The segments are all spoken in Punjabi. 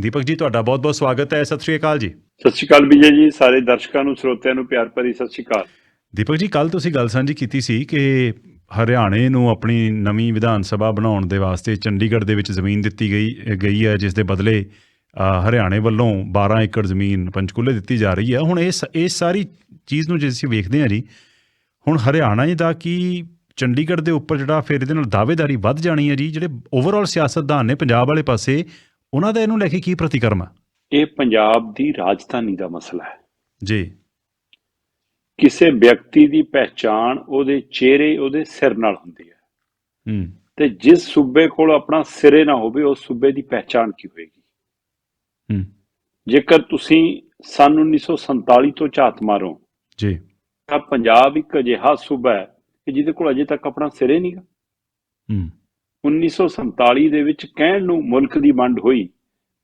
ਦੀਪਕ ਜੀ ਤੁਹਾਡਾ ਬਹੁਤ-ਬਹੁਤ ਸਵਾਗਤ ਹੈ। ਸਤਿ ਸ਼੍ਰੀ ਅਕਾਲ ਜੀ। ਸਤਿ ਸ਼੍ਰੀ ਅਕਾਲ ਵਿਜੇ ਜੀ ਸਾਰੇ ਦਰਸ਼ਕਾਂ ਨੂੰ ਸਰੋਤਿਆਂ ਨੂੰ ਪਿਆਰ ਭਰੀ ਸਤਿ ਸ਼੍ਰੀ ਅਕਾਲ। ਦੀਪਕ ਜੀ ਕੱਲ ਤੁਸੀਂ ਗੱਲ ਸਾਂਝੀ ਕੀਤੀ ਸੀ ਕਿ ਹਰਿਆਣੇ ਨੂੰ ਆਪਣੀ ਨਵੀਂ ਵਿਧਾਨ ਸਭਾ ਬਣਾਉਣ ਦੇ ਵਾਸਤੇ ਚੰਡੀਗੜ੍ਹ ਦੇ ਵਿੱਚ ਜ਼ਮੀਨ ਦਿੱਤੀ ਗਈ ਗਈ ਹੈ ਜਿਸ ਦੇ ਬਦਲੇ ਹਰਿਆਣੇ ਵੱਲੋਂ 12 ਏਕੜ ਜ਼ਮੀਨ ਪੰਚਕੂਲੇ ਦਿੱਤੀ ਜਾ ਰਹੀ ਹੈ। ਹੁਣ ਇਸ ਇਸ ਸਾਰੀ ਚੀਜ਼ ਨੂੰ ਜੇ ਅਸੀਂ ਵੇਖਦੇ ਹਾਂ ਜੀ ਹੁਣ ਹਰਿਆਣਾ ਦਾ ਕੀ ਚੰਡੀਗੜ੍ਹ ਦੇ ਉੱਪਰ ਜਿਹੜਾ ਫਿਰ ਇਹਦੇ ਨਾਲ ਦਾਅਵੇਦਾਰੀ ਵੱਧ ਜਾਣੀ ਹੈ ਜੀ ਜਿਹੜੇ ਓਵਰਆਲ ਸਿਆਸਤਦਾਨ ਨੇ ਪੰਜਾਬ ਵਾਲੇ ਪਾਸੇ ਉਹਨਾਂ ਦਾ ਇਹਨੂੰ ਲੈ ਕੇ ਕੀ ਪ੍ਰਤੀਕਰਮ ਹੈ ਇਹ ਪੰਜਾਬ ਦੀ ਰਾਜਧਾਨੀ ਦਾ ਮਸਲਾ ਹੈ। ਜੀ। ਕਿਸੇ ਵਿਅਕਤੀ ਦੀ ਪਹਿਚਾਣ ਉਹਦੇ ਚਿਹਰੇ ਉਹਦੇ ਸਿਰ ਨਾਲ ਹੁੰਦੀ ਹੈ। ਹੂੰ। ਤੇ ਜਿਸ ਸੂਬੇ ਕੋਲ ਆਪਣਾ ਸਿਰੇ ਨਾ ਹੋਵੇ ਉਸ ਸੂਬੇ ਦੀ ਪਹਿਚਾਣ ਕੀ ਹੋਏਗੀ? ਹੂੰ। ਜੇਕਰ ਤੁਸੀਂ ਸਨ 1947 ਤੋਂ ਝਾਤ ਮਾਰੋ ਜੀ। ਤਾਂ ਪੰਜਾਬ ਇੱਕ ਅਜਿਹਾ ਸੂਬਾ ਹੈ ਕਿ ਜਿਹਦੇ ਕੋਲ ਅਜੇ ਤੱਕ ਆਪਣਾ ਸਿਰੇ ਨਹੀਂਗਾ ਹੂੰ। 1947 ਦੇ ਵਿੱਚ ਕਹਿਣ ਨੂੰ ਮੁਲਕ ਦੀ ਵੰਡ ਹੋਈ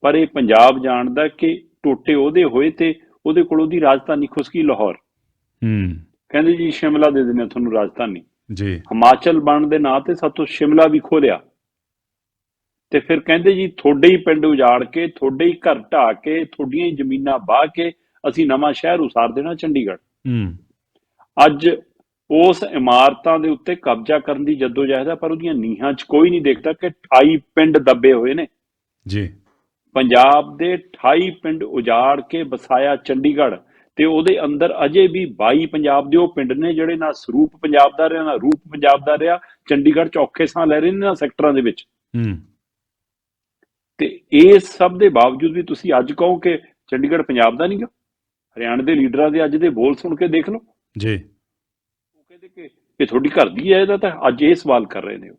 ਪਰ ਇਹ ਪੰਜਾਬ ਜਾਣਦਾ ਕਿ ਟੋਟੇ ਉਹਦੇ ਹੋਏ ਤੇ ਉਹਦੇ ਕੋਲ ਉਹਦੀ ਰਾਜਧਾਨੀ ਖੁਸਕੀ ਲਾਹੌਰ। ਹੂੰ। ਕਹਿੰਦੇ ਜੀ ਸ਼ਿਮਲਾ ਦੇ ਦਿੰਦੇ ਤੁਹਾਨੂੰ ਰਾਜਧਾਨੀ। ਜੀ। ਹਿਮਾਚਲ ਬਣਨ ਦੇ ਨਾਂ ਤੇ ਸਾਤੋਂ ਸ਼ਿਮਲਾ ਵੀ ਖੋਲਿਆ। ਤੇ ਫਿਰ ਕਹਿੰਦੇ ਜੀ ਤੁਹਾਡੇ ਹੀ ਪਿੰਡ ਉਜਾੜ ਕੇ ਤੁਹਾਡੇ ਹੀ ਘਰ ਢਾਹ ਕੇ ਤੁਹਾਡੀਆਂ ਹੀ ਜ਼ਮੀਨਾਂ ਵਾਹ ਕੇ ਅਸੀਂ ਨਵਾਂ ਸ਼ਹਿਰ ਉਸਾਰ ਦੇਣਾ ਚੰਡੀਗੜ੍ਹ। ਹੂੰ। ਅੱਜ ਉਸ ਇਮਾਰਤਾਂ ਦੇ ਉੱਤੇ ਕਬਜ਼ਾ ਕਰਨ ਦੀ ਜਦੋਜਹਿਦ ਹੈ ਪਰ ਉਹਦੀਆਂ ਨੀਹਾਂ 'ਚ ਕੋਈ ਨਹੀਂ ਦੇਖਦਾ ਕਿ 28 ਪਿੰਡ ਦੱਬੇ ਹੋਏ ਨੇ। ਜੀ। ਪੰਜਾਬ ਦੇ 28 ਪਿੰਡ ਉਜਾੜ ਕੇ ਵਸਾਇਆ ਚੰਡੀਗੜ੍ਹ ਤੇ ਉਹਦੇ ਅੰਦਰ ਅਜੇ ਵੀ 22 ਪੰਜਾਬ ਦੇ ਉਹ ਪਿੰਡ ਨੇ ਜਿਹੜੇ ਨਾ ਸਰੂਪ ਪੰਜਾਬ ਦਾ ਰਿਹਾ ਨਾ ਰੂਪ ਪੰਜਾਬ ਦਾ ਰਿਹਾ ਚੰਡੀਗੜ੍ਹ ਚ ਔਖੇ ਸਾਹ ਲੈ ਰਹੇ ਨੇ ਨਾ ਸੈਕਟਰਾਂ ਦੇ ਵਿੱਚ। ਹੂੰ। ਤੇ ਇਸ ਸਭ ਦੇ ਬਾਵਜੂਦ ਵੀ ਤੁਸੀਂ ਅੱਜ ਕਹੋ ਕਿ ਚੰਡੀਗੜ੍ਹ ਪੰਜਾਬ ਦਾ ਨਹੀਂਗਾ ਹਰਿਆਣਾ ਦੇ ਲੀਡਰਾਂ ਦੇ ਅੱਜ ਦੇ ਬੋਲ ਸੁਣ ਕੇ ਦੇਖ ਲਓ। ਜੀ। ਇਹ ਤੁਹਾਡੀ ਘਰ ਦੀ ਹੈ ਇਹਦਾ ਤਾਂ ਅੱਜ ਇਹ ਸਵਾਲ ਕਰ ਰਹੇ ਨੇ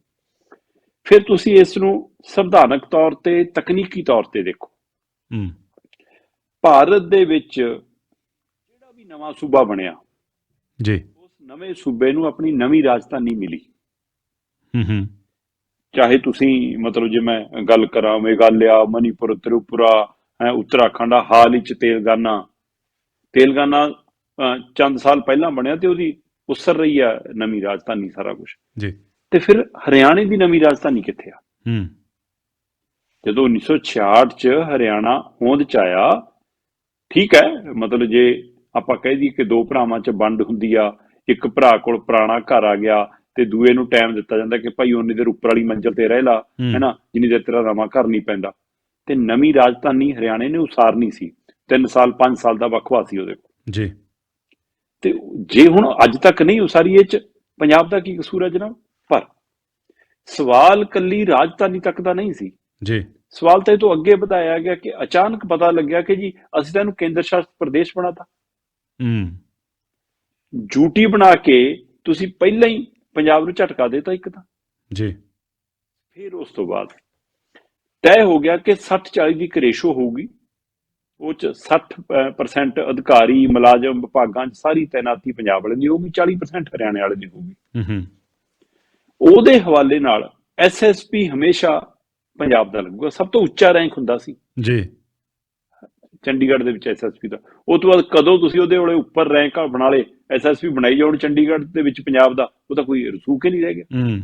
ਫਿਰ ਤੁਸੀਂ ਇਸ ਨੂੰ ਸੰਵਿਧਾਨਕ ਤੌਰ ਤੇ ਤਕਨੀਕੀ ਤੌਰ ਤੇ ਦੇਖੋ। ਹੂੰ। ਭਾਰਤ ਦੇ ਵਿੱਚ ਜਿਹੜਾ ਵੀ ਨਵਾਂ ਸੂਬਾ ਬਣਿਆ ਜੀ। ਉਸ ਨਵੇਂ ਸੂਬੇ ਨੂੰ ਆਪਣੀ ਨਵੀਂ ਰਾਜਧਾਨੀ ਮਿਲੀ। ਹੂੰ ਹੂੰ। ਚਾਹੇ ਤੁਸੀਂ ਮਤਲਬ ਜੇ ਮੈਂ ਗੱਲ ਕਰਾਂ ਮੇਘਾਲਿਆ ਮਨੀਪੁਰ ਤ੍ਰਿਪੁਰਾ ਹੈ ਉੱਤਰਾਖੰਡ ਹਾਲ ਹੀ ਚ ਤੇਲਗਾਨਾ। ਤੇਲਗਾਨਾ ਚੰਦ ਸਾਲ ਪਹਿਲਾਂ ਬਣਿਆ ਤੇ ਉਹਦੀ ਉਸਰ ਰਹੀ ਆ ਨਵੀਂ ਰਾਜਧਾਨੀ ਸਾਰਾ ਕੁਝ ਜੀ। ਤੇ ਫਿਰ ਹਰਿਆਣੇ ਦੀ ਨਵੀਂ ਰਾਜਧਾਨੀ ਕਿੱਥੇ ਆ? ਹੂੰ। ਜਦੋਂ 1966 ਚ ਹਰਿਆਣਾ ਹੋਂਦ ਚ ਆਇਆ ਠੀਕ ਹੈ ਮਤਲਬ ਜੇ ਆਪਾਂ ਕਹਿ ਦਈਏ ਕਿ ਦੋ ਭਰਾਵਾਂ ਚ ਵੰਡ ਹੁੰਦੀ ਆ ਇੱਕ ਭਰਾ ਕੋਲ ਪੁਰਾਣਾ ਘਰ ਆ ਗਿਆ ਤੇ ਦੂਏ ਨੂੰ ਟਾਈਮ ਦਿੱਤਾ ਜਾਂਦਾ ਕਿ ਭਾਈ ਉਨੀ ਦੇਰ ਉੱਪਰ ਵਾਲੀ ਮੰਜ਼ਲ ਤੇ ਰਹਿ ਲਾ। ਹੈਨਾ ਜਿੰਨੀ ਦੇਰ ਤੇਰਾ ਨਵਾਂ ਘਰ ਨਹੀਂ ਪੈਂਦਾ। ਤੇ ਨਵੀਂ ਰਾਜਧਾਨੀ ਹਰਿਆਣੇ ਨੇ ਉਸਾਰਨੀ ਸੀ। 3 ਸਾਲ 5 ਸਾਲ ਦਾ ਵਕਫਾ ਸੀ ਉਹਦੇ ਕੋਲ। ਜੀ। ਤੇ ਜੇ ਹੁਣ ਅੱਜ ਤੱਕ ਨਹੀਂ ਉਸਾਰੀ ਇਹ ਚ ਪੰਜਾਬ ਦਾ ਕੀ ਕਸੂਰ ਹੈ ਜਨਾਬ? ਪਰ ਸਵਾਲ ਕੱਲੀ ਰਾਜਧਾਨੀ ਤੱਕ ਦਾ ਨਹੀਂ ਸੀ। ਜੀ। ਸਵਾਲ ਤਾਂ ਇਹ ਤੋਂ ਅੱਗੇ ਵਧਾਇਆ ਗਿਆ ਕਿ ਅਚਾਨਕ ਪਤਾ ਲੱਗਿਆ ਕਿ ਜੀ ਅਸੀਂ ਤਾਂ ਇਹਨੂੰ ਕੇਂਦਰ ਸ਼ਾਸਿਤ ਪ੍ਰਦੇਸ਼ ਬਣਾਤਾ। ਹੂੰ। ਜੂਟੀ ਬਣਾ ਕੇ ਤੁਸੀਂ ਪਹਿਲਾਂ ਹੀ ਪੰਜਾਬ ਨੂੰ ਝਟਕਾ ਦੇਤਾ ਇੱਕ ਤਾਂ। ਜੀ। ਫਿਰ ਉਸ ਤੋਂ ਬਾਅਦ ਤੈਅ ਹੋ ਗਿਆ ਕਿ 60 40 ਦੀ ਇੱਕ ਰੇਸ਼ੋ ਹੋਊਗੀ। ਉਹ ਚ 60% ਅਧਿਕਾਰੀ ਮੁਲਾਜ਼ਮ ਵਿਭਾਗਾਂ 'ਚ ਸਾਰੀ ਤੈਨਾਤੀ ਪੰਜਾਬ ਵਾਲੇ ਦੀ ਹੋਊਗੀ 40% ਹਰਿਆਣੇ ਵਾਲੇ ਦੀ ਹੋਊਗੀ। ਹੂੰ ਉਹਦੇ ਹਵਾਲੇ ਨਾਲ ਐਸਐਸਪੀ ਹਮੇਸ਼ਾ ਪੰਜਾਬ ਦਾ ਲੱਗੂਗਾ। ਸਭ ਤੋਂ ਉੱਚਾ ਰੈਂਕ ਹੁੰਦਾ ਸੀ। ਜੀ। ਚੰਡੀਗੜ੍ਹ ਦੇ ਵਿੱਚ ਐਸਐਸਪੀ ਦਾ। ਉਸ ਤੋਂ ਬਾਅਦ ਕਦੋਂ ਤੁਸੀਂ ਉਹਦੇ ਵਾਲੇ ਉੱਪਰ ਰੈਂਕ ਬਣਾ ਲੇ ਐਸਐਸਪੀ ਬਣਾਈ ਜਾਉਣ ਚੰਡੀਗੜ੍ਹ ਦੇ ਵਿੱਚ ਪੰਜਾਬ ਦਾ ਉਹ ਤਾਂ ਕੋਈ ਰਸੂਖ ਹੀ ਨਹੀਂ ਰਹਿ ਗਿਆ। ਹੂੰ।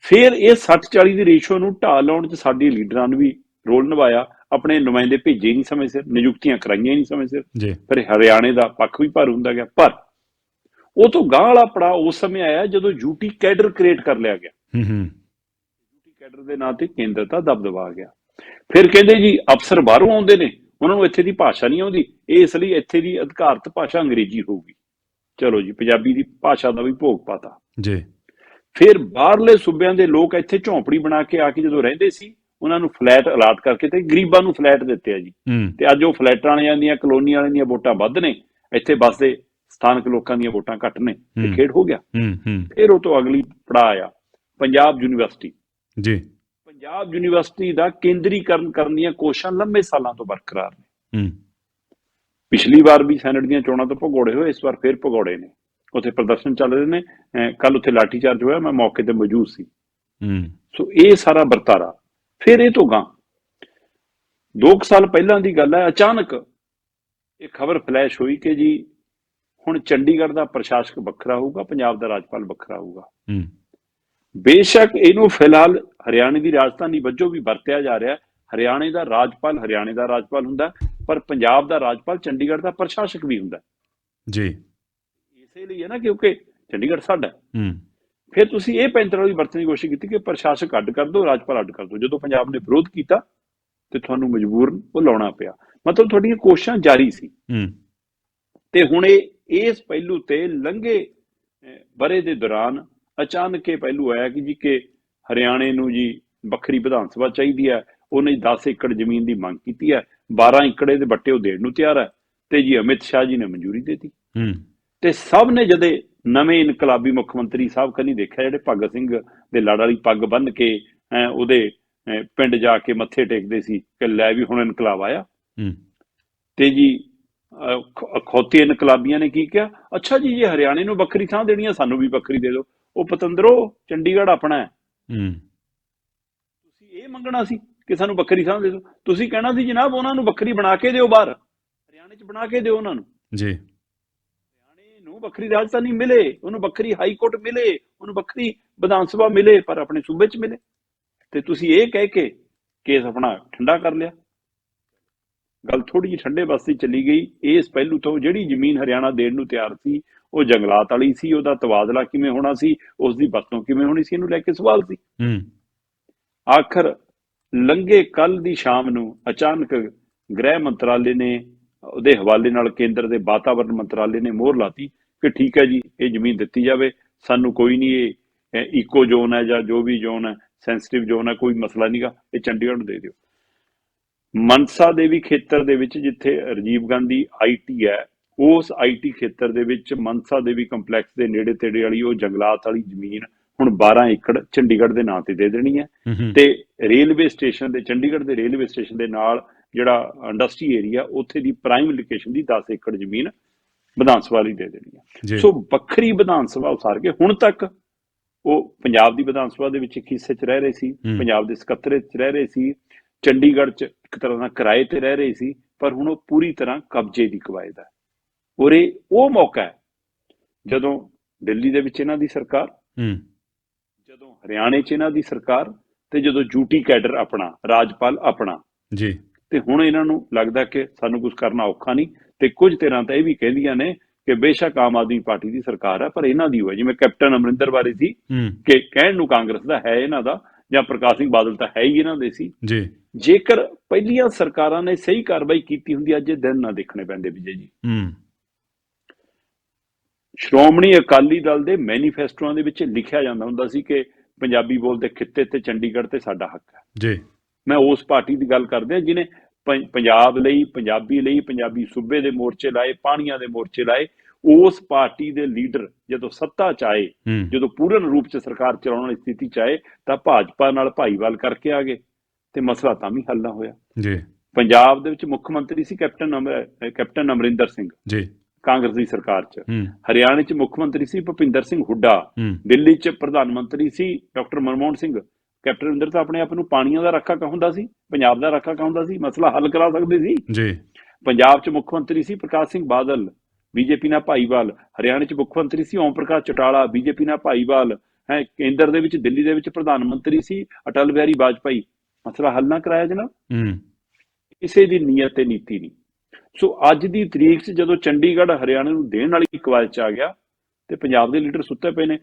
ਫਿਰ ਇਹ 60 40 ਦੀ ਰੇਸ਼ੋ ਨੂੰ ਢਾਹ ਲਾਉਣ 'ਚ ਸਾਡੀ ਲੀਡਰਾਂ ਨੇ ਵੀ ਰੋਲ ਨਿਭਾਇਆ। ਆਪਣੇ ਨੁਮਾਇੰਦੇ ਭੇਜੇ ਨਹੀਂ ਸਮੇਂ ਸਿਰ ਨਿਯੁਕਤੀਆਂ ਕਰਾਈਆਂ ਨਹੀਂ ਸਮੇਂ ਸਿਰ। ਫਿਰ ਹਰਿਆਣੇ ਦਾ ਪੱਖ ਵੀ ਭਰ ਹੁੰਦਾ ਗਿਆ ਪਰ ਉਹ ਤੋਂ ਗਾਂਹ ਵਾਲਾ ਪੜਾ ਉਸ ਸਮੇਂ ਆਇਆ ਜਦੋਂ ਯੂਟੀ ਕੈਡਰ ਕ੍ਰੀਏਟ ਕਰ ਲਿਆ ਗਿਆ। ਹੂੰ ਹੂੰ। ਯੂਟੀ ਕੈਡਰ ਦੇ ਨਾਂ ਤੇ ਕੇਂਦਰ ਦਾ ਦਬਦਬਾ ਗਿਆ। ਫਿਰ ਕਹਿੰਦੇ ਜੀ ਅਫਸਰ ਬਾਹਰੋਂ ਆਉਂਦੇ ਨੇ ਉਹਨਾਂ ਨੂੰ ਇੱਥੇ ਦੀ ਭਾਸ਼ਾ ਨਹੀਂ ਆਉਂਦੀ। ਇਸ ਲਈ ਇੱਥੇ ਦੀ ਅਧਿਕਾਰਤ ਭਾਸ਼ਾ ਅੰਗਰੇਜ਼ੀ ਹੋਊਗੀ ਚਲੋ ਜੀ ਪੰਜਾਬੀ ਦੀ ਭਾਸ਼ਾ ਦਾ ਵੀ ਭੋਗ ਪਾਤਾ। ਜੀ। ਫਿਰ ਬਾਹਰਲੇ ਸੂਬਿਆਂ ਦੇ ਲੋਕ ਇੱਥੇ ਝੌਂਪੜੀ ਬਣਾ ਕੇ ਆ ਕੇ ਜਦੋਂ ਰਹਿੰਦੇ ਸੀ ਉਹਨਾਂ ਨੂੰ ਫਲੈਟ ਅਲਾਟ ਕਰਕੇ ਤੇ ਗਰੀਬਾਂ ਨੂੰ ਫਲੈਟ ਦਿੱਤੇ ਆ ਜੀ। ਤੇ ਅੱਜ ਉਹ ਫਲੈਟਾਂ ਵਾਲਿਆਂ ਦੀਆਂ ਕਲੋਨੀ ਵਾਲਿਆਂ ਦੀਆਂ ਵੋਟਾਂ ਵੱਧ ਨੇ ਇੱਥੇ ਬਸਦੇ ਸਥਾਨਕ ਲੋਕਾਂ ਦੀਆਂ ਵੋਟਾਂ ਘੱਟ ਨੇ ਤੇ। ਖੇਡ ਹੋ ਗਿਆ। ਫਿਰ ਉਹ ਤੋਂ ਅਗਲੀ ਪੜਾਅ ਆ ਪੰਜਾਬ ਯੂਨੀਵਰਸਿਟੀ। ਜੀ। ਪੰਜਾਬ ਯੂਨੀਵਰਸਿਟੀ ਦਾ ਕੇਂਦਰੀਕਰਨ ਕਰਨ ਦੀਆਂ ਕੋਸ਼ਿਸ਼ਾਂ ਲੰਬੇ ਸਾਲਾਂ ਤੋਂ ਬਰਕਰਾਰ ਨੇ। ਪਿਛਲੀ ਵਾਰ ਵੀ ਸੈਨੇਟ ਦੀਆਂ ਚੋਣਾਂ ਤੋਂ ਭਗੌੜੇ ਹੋਏ ਇਸ ਵਾਰ ਫਿਰ ਭਗੌੜੇ ਨੇ। ਉੱਥੇ ਪ੍ਰਦਰਸ਼ਨ ਚੱਲ ਰਹੇ ਨੇ ਕੱਲ ਉੱਥੇ ਲਾਠੀਚਾਰਜ ਹੋਇਆ ਮੈਂ ਮੌਕੇ ਤੇ ਮੌਜੂਦ ਸੀ। ਹੂੰ। ਸੋ ਇਹ ਸਾਰਾ ਵਰਤਾਰਾ ਫਿਰ ਇਹ ਤੋਂ ਗਾਂ 2 ਸਾਲ ਪਹਿਲਾਂ ਦੀ ਗੱਲ ਹੈ ਅਚਾਨਕ ਇਹ ਖਬਰ ਫਲੈਸ਼ ਹੋਈ ਕਿ ਜੀ ਹੁਣ ਚੰਡੀਗੜ੍ਹ ਦਾ ਪ੍ਰਸ਼ਾਸਕ ਵੱਖਰਾ ਹੋਊਗਾ ਪੰਜਾਬ ਦਾ ਰਾਜਪਾਲ ਵੱਖਰਾ ਹੋਊਗਾ ਹੂੰ ਬੇਸ਼ੱਕ ਇਹਨੂੰ ਫਿਲਹਾਲ ਹਰਿਆਣਾ ਦੀ ਰਾਜਧਾਨੀ ਵਜੋਂ ਵੀ ਵਰਤਿਆ ਜਾ ਰਿਹਾ। ਹਰਿਆਣੇ ਦਾ ਰਾਜਪਾਲ ਹਰਿਆਣੇ ਦਾ ਰਾਜਪਾਲ ਹੁੰਦਾ ਪਰ ਪੰਜਾਬ ਦਾ ਰਾਜਪਾਲ ਚੰਡੀਗੜ੍ਹ ਦਾ ਪ੍ਰਸ਼ਾਸਕ ਵੀ ਹੁੰਦਾ। ਜੀ ਇਸੇ ਲਈ ਹੈ ਨਾ ਕਿਉਂਕਿ ਚੰਡੀਗੜ੍ਹ ਸਾਡਾ ਹੈ। ਫਿਰ ਤੁਸੀਂ ਇਹ ਪੈਂਤਰਾ ਵੀ ਵਰਤਣ ਦੀ ਕੋਸ਼ਿਸ਼ ਕੀਤੀ ਕਿ ਪ੍ਰਸ਼ਾਸਕ ਅੱਡ ਕਰ ਦਿਓ ਰਾਜਪਾਲ ਅੱਡ ਕਰ ਦਿਓ ਜਦੋਂ ਪੰਜਾਬ ਨੇ ਵਿਰੋਧ ਕੀਤਾ ਤੇ ਤੁਹਾਨੂੰ ਮਜਬੂਰਨ ਉਹ ਲਾਉਣਾ ਪਿਆ। ਮਤਲਬ ਤੁਹਾਡੀਆਂ ਕੋਸ਼ਿਸ਼ਾਂ ਜਾਰੀ ਸੀ। ਹੂੰ। ਤੇ ਹੁਣ ਇਹ ਇਸ ਪਹਿਲੂ ਤੇ ਲੰਘੇ ਬਰੇ ਦੇ ਦੌਰਾਨ ਅਚਾਨਕ ਇਹ ਪਹਿਲੂ ਆਇਆ ਕਿ ਜੀ ਕਿ ਹਰਿਆਣੇ ਨੂੰ ਜੀ ਵੱਖਰੀ ਵਿਧਾਨ ਸਭਾ ਚਾਹੀਦੀ ਹੈ ਉਹਨੇ 10 ਏਕੜ ਜ਼ਮੀਨ ਦੀ ਮੰਗ ਕੀਤੀ ਹੈ 12 ਏਕੜੇ ਦੇ ਬੱਟੇ ਉਹ ਦੇਣ ਨੂੰ ਤਿਆਰ ਹੈ ਤੇ ਜੀ ਅਮਿਤ ਸ਼ਾਹ ਜੀ ਨੇ ਮਨਜ਼ੂਰੀ ਦੇ ਦਿੱਤੀ। ਹੂੰ। ਤੇ ਸਭ ਨੇ ਜਦੇ ਨਵੇਂ ਇਨਕਲਾਬੀ ਮੁੱਖ ਮੰਤਰੀ ਸਾਹਿਬ ਕਨੀ ਦੇਖਿਆ ਜਿਹੜੇ ਭਗਤ ਸਿੰਘ ਦੇ ਲੜ ਵਾਲੀ ਪੱਗ ਬੰਨ੍ਹ ਕੇ ਉਹਦੇ ਪਿੰਡ ਜਾ ਕੇ ਮੱਥੇ ਟੇਕਦੇ ਸੀ ਕਿ ਲੈ ਵੀ ਹੁਣ ਇਨਕਲਾਬ ਆਇਆ। ਤੇ ਜੀ ਅਹ, ਖ- ਅਖੌਤੀ ਇਨਕਲਾਬੀਆਂ ਨੇ ਕੀ ਕਿਹਾ? ਅੱਛਾ ਜੀ ਜੇ ਹਰਿਆਣੇ ਨੂੰ ਵੱਖਰੀ ਥਾਂ ਦੇਣੀ ਹੈ ਸਾਨੂੰ ਵੀ ਵੱਖਰੀ ਦੇ ਦਿਓ। ਉਹ ਪਤੰਦਰੋ ਚੰਡੀਗੜ੍ਹ ਆਪਣਾ ਹੈ। ਤੁਸੀਂ ਇਹ ਮੰਗਣਾ ਸੀ ਕਿ ਸਾਨੂੰ ਵੱਖਰੀ ਥਾਂ ਦੇ ਦਿਓ। ਤੁਸੀਂ ਕਹਿਣਾ ਸੀ ਜਨਾਬ ਉਹਨਾਂ ਨੂੰ ਵੱਖਰੀ ਬਣਾ ਕੇ ਦਿਓ ਬਾਹਰ। ਹਰਿਆਣੇ 'ਚ ਬਣਾ ਕੇ ਦਿਓ ਉਹਨਾਂ ਨੂੰ। ਜੀ। ਵੱਖਰੀ ਰਾਜਧਾਨੀ ਮਿਲੇ ਉਹਨੂੰ ਵੱਖਰੀ ਹਾਈ ਕੋਰਟ ਮਿਲੇ ਉਹਨੂੰ ਵੱਖਰੀ ਵਿਧਾਨ ਸਭਾ ਮਿਲੇ ਪਰ ਆਪਣੇ ਸੂਬੇ 'ਚ ਮਿਲੇ। ਤੇ ਤੁਸੀਂ ਇਹ ਕਹਿ ਕੇ ਕੇਸ ਆਪਣਾ ਠੰਡਾ ਕਰ ਲਿਆ। ਗੱਲ ਥੋੜੀ ਜਿਹੀ ਠੰਡੇ ਵਾਸਤੇ ਚੱਲੀ ਗਈ। ਇਸ ਪਹਿਲੂ ਤੋਂ ਜਿਹੜੀ ਜ਼ਮੀਨ ਹਰਿਆਣਾ ਦੇਣ ਨੂੰ ਤਿਆਰ ਸੀ ਉਹ ਜੰਗਲਾਤ ਵਾਲੀ ਸੀ ਉਹਦਾ ਤਬਾਦਲਾ ਕਿਵੇਂ ਹੋਣਾ ਸੀ ਉਸ ਦੀ ਵਰਤੋਂ ਕਿਵੇਂ ਹੋਣੀ ਸੀ ਇਹਨੂੰ ਲੈ ਕੇ ਸਵਾਲ ਸੀ। ਹੂੰ। ਆਖਰ ਲੰਘੇ ਕੱਲ ਦੀ ਸ਼ਾਮ ਨੂੰ ਅਚਾਨਕ ਗ੍ਰਹਿ ਮੰਤਰਾਲੇ ਨੇ ਉਹਦੇ ਹਵਾਲੇ ਨਾਲ ਕੇਂਦਰ ਦੇ ਵਾਤਾਵਰਣ ਮੰਤਰਾਲੇ ਨੇ ਮੋਹਰ ਲਾਤੀ। ਕਿ ਠੀਕ ਹੈ ਜੀ ਇਹ ਜ਼ਮੀਨ ਦਿੱਤੀ ਜਾਵੇ। ਸਾਨੂੰ ਕੋਈ ਨਹੀਂ ਇਹ ਇਕੋ ਜ਼ੋਨ ਹੈ ਜਾਂ ਜੋ ਵੀ ਜ਼ੋਨ ਹੈ ਸੈਂਸਿਟਿਵ ਜ਼ੋਨ ਹੈ ਕੋਈ ਮਸਲਾ ਨਹੀਂਗਾ ਇਹ ਚੰਡੀਗੜ੍ਹ ਨੂੰ ਦੇ ਦਿਓ। ਮਨਸਾ ਦੇਵੀ ਖੇਤਰ ਦੇ ਵਿੱਚ ਜਿੱਥੇ ਰਾਜੀਵ ਗਾਂਧੀ ਆਈਟੀ ਹੈ ਉਸ ਆਈਟੀ ਖੇਤਰ ਦੇ ਵਿੱਚ ਮਨਸਾ ਦੇਵੀ ਕੰਪਲੈਕਸ ਦੇ ਨੇੜੇ ਤੇੜੇ ਵਾਲੀ ਉਹ ਜੰਗਲਾਤ ਵਾਲੀ ਜ਼ਮੀਨ ਹੁਣ 12 ਏਕੜ ਚੰਡੀਗੜ੍ਹ ਦੇ ਨਾਂ ਤੇ ਦੇ ਦੇਣੀ ਹੈ। ਤੇ ਰੇਲਵੇ ਸਟੇਸ਼ਨ ਦੇ ਚੰਡੀਗੜ੍ਹ ਦੇ ਰੇਲਵੇ ਸਟੇਸ਼ਨ ਦੇ ਨਾਲ ਜਿਹੜਾ ਇੰਡਸਟਰੀ ਏਰੀਆ ਉੱਥੇ ਦੀ ਪ੍ਰਾਈਮ ਲੋਕੇਸ਼ਨ ਦੀ 10 ਏਕੜ ਜ਼ਮੀਨ ਵਿਧਾਨ ਸਭਾ ਲਈ ਦੇ ਦੇਣੀ ਹੈ ਜੀ। ਸੋ ਵੱਖਰੀ ਵਿਧਾਨ ਸਭਾ ਉਸਾਰ ਕੇ ਹੁਣ ਤੱਕ ਉਹ ਪੰਜਾਬ ਦੀ ਵਿਧਾਨ ਸਭਾ ਦੇ ਵਿੱਚ ਇੱਕ ਹਿੱਸੇ 'ਚ ਰਹਿ ਰਹੇ ਸੀ। ਪੰਜਾਬ ਦੇ ਸਕੱਤਰੇਤ 'ਚ ਰਹਿ ਰਹੇ ਸੀ ਚੰਡੀਗੜ੍ਹ 'ਚ ਇੱਕ ਤਰ੍ਹਾਂ ਦਾ ਕਿਰਾਏ ਤੇ ਰਹਿ ਰਹੇ ਸੀ ਪਰ ਹੁਣ ਉਹ ਪੂਰੀ ਤਰ੍ਹਾਂ ਕਬਜ਼ੇ ਦੀ ਕਵਾਇਦ ਹੈ। ਔਰ ਇਹ ਉਹ ਮੌਕਾ ਹੈ ਜਦੋਂ ਦਿੱਲੀ ਦੇ ਵਿੱਚ ਇਹਨਾਂ ਦੀ ਸਰਕਾਰ ਜਦੋਂ ਹਰਿਆਣੇ 'ਚ ਇਹਨਾਂ ਦੀ ਸਰਕਾਰ ਤੇ ਜਦੋਂ ਯੂਟੀ ਕੈਡਰ ਆਪਣਾ ਰਾਜਪਾਲ ਆਪਣਾ ਜੀ। ਤੇ ਹੁਣ ਇਹਨਾਂ ਨੂੰ ਲੱਗਦਾ ਕਿ ਸਾਨੂੰ ਕੁਝ ਕਰਨਾ ਔਖਾ ਨਹੀਂ ਤੇ ਕੁਝ ਤਰ੍ਹਾਂ ਤਾਂ ਇਹ ਵੀ ਕਹਿੰਦੀਆਂ ਨੇ ਕਿ ਬੇਸ਼ੱਕ ਆਮ ਆਦਮੀ ਪਾਰਟੀ ਦੀ ਸਰਕਾਰ ਹੈ ਪਰ ਇਹਨਾਂ ਦੀ ਹੋਏ ਜਿਵੇਂ ਕੈਪਟਨ ਅਮਰਿੰਦਰ ਬਾਰੇ ਸੀ ਕਿ ਕਹਿਣ ਨੂੰ ਕਾਂਗਰਸ ਦਾ ਹੈ ਇਹਨਾਂ ਦਾ ਜਾਂ ਪ੍ਰਕਾਸ਼ ਸਿੰਘ ਬਾਦਲ ਤਾਂ ਹੈ ਹੀ ਇਹਨਾਂ ਦੇ ਸੀ। ਜੀ। ਜੇਕਰ ਪਹਿਲੀਆਂ ਸਰਕਾਰਾਂ ਨੇ ਸਹੀ ਕਾਰਵਾਈ ਕੀਤੀ ਹੁੰਦੀ ਅੱਜ ਇਹ ਦਿਨ ਨਾ ਦੇਖਣੇ ਪੈਂਦੇ ਵਿਜੇ ਜੀ। ਹੂੰ। ਸ਼੍ਰੋਮਣੀ ਅਕਾਲੀ ਦਲ ਦੇ ਮੈਨੀਫੈਸਟੋਆਂ ਦੇ ਵਿੱਚ ਲਿਖਿਆ ਜਾਂਦਾ ਹੁੰਦਾ ਸੀ ਕਿ ਪੰਜਾਬੀ ਬੋਲਦੇ ਖਿੱਤੇ ਤੇ ਚੰਡੀਗੜ੍ਹ ਤੇ ਸਾਡਾ ਹੱਕ ਹੈ। ਜੀ। ਮੈਂ ਉਸ ਪਾਰਟੀ ਦੀ ਗੱਲ ਕਰਦੇ ਜਿਹਨੇ ਪੰ- ਪੰਜਾਬ ਲਈ ਪੰਜਾਬੀ ਲਈ ਪੰਜਾਬੀ ਸੂਬੇ ਦੇ ਮੋਰਚੇ ਲਾਏ ਪਾਣੀਆਂ ਦੇ ਮੋਰਚੇ ਲਾਏ ਉਸ ਪਾਰਟੀ ਦੇ ਲੀਡਰ ਜਦੋਂ ਸੱਤਾ ਚ ਆਏ ਜਦੋਂ ਪੂਰਨ ਰੂਪ ਚ ਸਰਕਾਰ ਚਲਾਉਣ ਵਾਲੀ ਸਥਿਤੀ ਚ ਆਏ ਤਾਂ ਭਾਜਪਾ ਨਾਲ ਭਾਈਵਾਲ ਕਰਕੇ ਆ ਗਏ ਤੇ ਮਸਲਾ ਤਾਂ ਵੀ ਹੱਲ ਨਾ ਹੋਇਆ। ਜੀ। ਪੰਜਾਬ ਦੇ ਵਿੱਚ ਮੁੱਖ ਮੰਤਰੀ ਸੀ ਕੈਪਟਨ ਅਮਰ- ਕੈਪਟਨ ਅਮਰਿੰਦਰ ਸਿੰਘ। ਜੀ। ਕਾਂਗਰਸ ਦੀ ਸਰਕਾਰ ਚ। ਹਰਿਆਣੇ ਚ ਮੁੱਖ ਮੰਤਰੀ ਸੀ ਭੁਪਿੰਦਰ ਸਿੰਘ ਹੁੱਡਾ। ਦਿੱਲੀ ਚ ਪ੍ਰਧਾਨ ਮੰਤਰੀ ਸੀ ਡਾਕਟਰ ਮਨਮੋਹਨ ਸਿੰਘ। ਕੈਪਟਨ ਅਮਰਿੰਦਰ ਤਾਂ ਆਪਣੇ ਆਪ ਨੂੰ ਪਾਣੀਆਂ ਦਾ ਰੱਖਾ ਕਹਾਉਂਦਾ ਸੀ ਪੰਜਾਬ ਦਾ ਰੱਖਾ ਕਹਾਉਂਦਾ ਸੀ ਮਸਲਾ ਹੱਲ ਕਰਾ ਸਕਦੇ ਸੀ। ਜੀ। ਪੰਜਾਬ 'ਚ ਮੁੱਖ ਮੰਤਰੀ ਸੀ ਪ੍ਰਕਾਸ਼ ਸਿੰਘ ਬਾਦਲ ਬੀਜੇਪੀ ਨਾਲ ਭਾਈਵਾਲ ਹਰਿਆਣੇ 'ਚ ਮੁੱਖ ਮੰਤਰੀ ਸੀ ਓਮ ਪ੍ਰਕਾਸ਼ ਚੌਟਾਲਾ ਬੀਜੇਪੀ ਨਾਲ ਭਾਈਵਾਲ ਹੈ ਕੇਂਦਰ ਦੇ ਵਿੱਚ ਦਿੱਲੀ ਦੇ ਵਿੱਚ ਪ੍ਰਧਾਨ ਮੰਤਰੀ ਸੀ ਅਟਲ ਬਿਹਾਰੀ ਵਾਜਪਾਈ। ਮਸਲਾ ਹੱਲ ਨਾ ਕਰਾਇਆ ਜਨਾਬ। ਹੂੰ। ਕਿਸੇ ਦੀ ਨੀਅਤ ਤੇ ਨੀਤੀ ਨਹੀਂ। ਸੋ ਅੱਜ ਦੀ ਤਰੀਕ 'ਚ ਜਦੋਂ ਚੰਡੀਗੜ੍ਹ ਹਰਿਆਣੇ ਨੂੰ ਦੇਣ ਵਾਲੀ ਕਵਾਇਦ 'ਚ ਆ ਗਿਆ ਤੇ ਪੰਜਾਬ ਦੇ ਲੀਡਰ ਸੁੱਤੇ ਪਏ ਨੇ।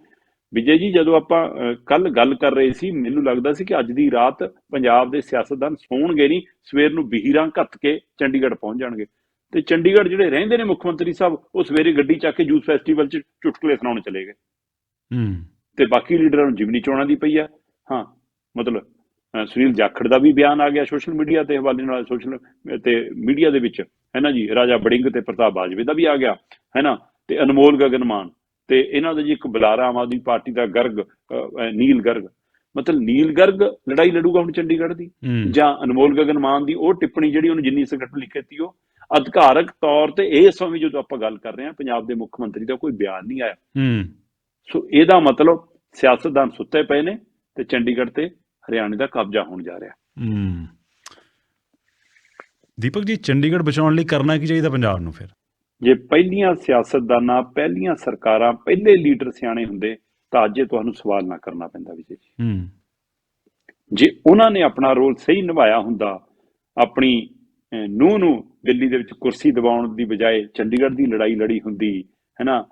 ਵਿਜੇ ਜੀ ਜਦੋਂ ਆਪਾਂ ਕੱਲ ਗੱਲ ਕਰ ਰਹੇ ਸੀ ਮੈਨੂੰ ਲੱਗਦਾ ਸੀ ਕਿ ਅੱਜ ਦੀ ਰਾਤ ਪੰਜਾਬ ਦੇ ਸਿਆਸਤਦਾਨ ਸੌਣਗੇ ਨਹੀਂ ਸਵੇਰ ਨੂੰ ਬਹੀਰਾਂ ਘੱਤ ਕੇ ਚੰਡੀਗੜ੍ਹ ਪਹੁੰਚ ਜਾਣਗੇ। ਤੇ ਚੰਡੀਗੜ੍ਹ ਜਿਹੜੇ ਰਹਿੰਦੇ ਨੇ ਮੁੱਖ ਮੰਤਰੀ ਸਾਹਿਬ ਉਹ ਸਵੇਰੇ ਗੱਡੀ ਚੱਕ ਕੇ ਜੂਸ ਫੈਸਟੀਵਲ 'ਚ ਚੁਟਕਲੇ ਸੁਣਾਉਣ ਚਲੇ ਗਏ। ਹੂੰ। ਤੇ ਬਾਕੀ ਲੀਡਰਾਂ ਨੂੰ ਜਿਮਨੀ ਚੋਣਾਂ ਦੀ ਪਈ ਆ। ਹਾਂ ਮਤਲਬ ਸੁਨੀਲ ਜਾਖੜ ਦਾ ਵੀ ਬਿਆਨ ਆ ਗਿਆ ਸੋਸ਼ਲ ਮੀਡੀਆ ਤੇ ਹਵਾਲੇ ਨਾਲ ਸੋਸ਼ਲ ਤੇ ਮੀਡੀਆ ਦੇ ਵਿੱਚ ਹੈ ਨਾ ਜੀ ਰਾਜਾ ਬੜਿੰਗ ਤੇ ਪ੍ਰਤਾਪ ਬਾਜਵੇ ਦਾ ਵੀ ਆ ਗਿਆ ਹੈ ਨਾ? ਤੇ ਅਨਮੋਲ ਗਗਨਮਾਨ ਤੇ ਇਹਨਾਂ ਦਾ ਜੀ ਇੱਕ ਬੁਲਾਰਾ ਆਮ ਆਦਮੀ ਪਾਰਟੀ ਦਾ ਗਰਗ ਨੀਲ ਗਰਗ। ਮਤਲਬ ਨੀਲ ਗਰਗ ਲੜਾਈ ਲੜੂਗਾ ਹੁਣ ਚੰਡੀਗੜ੍ਹ ਦੀ ਜਾਂ ਅਨਮੋਲ ਗਗਨਮਾਨ ਦੀ ਉਹ ਟਿੱਪਣੀ ਜਿਹੜੀ ਉਹਨੂੰ ਜਿੰਨੀ ਸੰਗਠਨ ਲਿਖੀ ਉਹ। ਅਧਿਕਾਰਕ ਤੌਰ ਤੇ ਇਹ ਸਮੇਂ ਜਦੋਂ ਆਪਾਂ ਗੱਲ ਕਰ ਰਹੇ ਹਾਂ ਪੰਜਾਬ ਦੇ ਮੁੱਖ ਮੰਤਰੀ ਦਾ ਕੋਈ ਬਿਆਨ ਨਹੀਂ ਆਇਆ। ਸੋ ਇਹਦਾ ਮਤਲਬ ਸਿਆਸਤਦਾਨ ਸੁੱਤੇ ਪਏ ਨੇ ਤੇ ਚੰਡੀਗੜ੍ਹ ਤੇ ਹਰਿਆਣੇ ਦਾ ਕਬਜ਼ਾ ਹੋਣ ਜਾ ਰਿਹਾ। ਦੀਪਕ ਜੀ ਚੰਡੀਗੜ੍ਹ ਬਚਾਉਣ ਲਈ ਕਰਨਾ ਕੀ ਚਾਹੀਦਾ ਪੰਜਾਬ ਨੂੰ ਫਿਰ? ਜੇ ਪਹਿਲੀਆਂ ਸਿਆਸਤਦਾਨਾਂ ਪਹਿਲੀਆਂ ਸਰਕਾਰਾਂ ਪਹਿਲੇ ਲੀਡਰ ਸਿਆਣੇ ਹੁੰਦੇ ਤਾਂ ਅੱਜ ਇਹ ਤੁਹਾਨੂੰ ਸਵਾਲ ਨਾ ਕਰਨਾ ਪੈਂਦਾ ਵਿਜੇ ਜੀ। ਹੂੰ। ਜੇ ਉਹਨਾਂ ਨੇ ਆਪਣਾ ਰੋਲ ਸਹੀ ਨਿਭਾਇਆ ਹੁੰਦਾ ਆਪਣੀ ਨੂੰ ਨੂੰ ਦਿੱਲੀ ਦੇ ਵਿੱਚ ਕੁਰਸੀ ਦਿਵਾਉਣ ਦੀ ਬਜਾਏ ਚੰਡੀਗੜ੍ਹ ਦੀ ਲੜਾਈ ਲੜੀ ਹੁੰਦੀ ਹੈਨਾ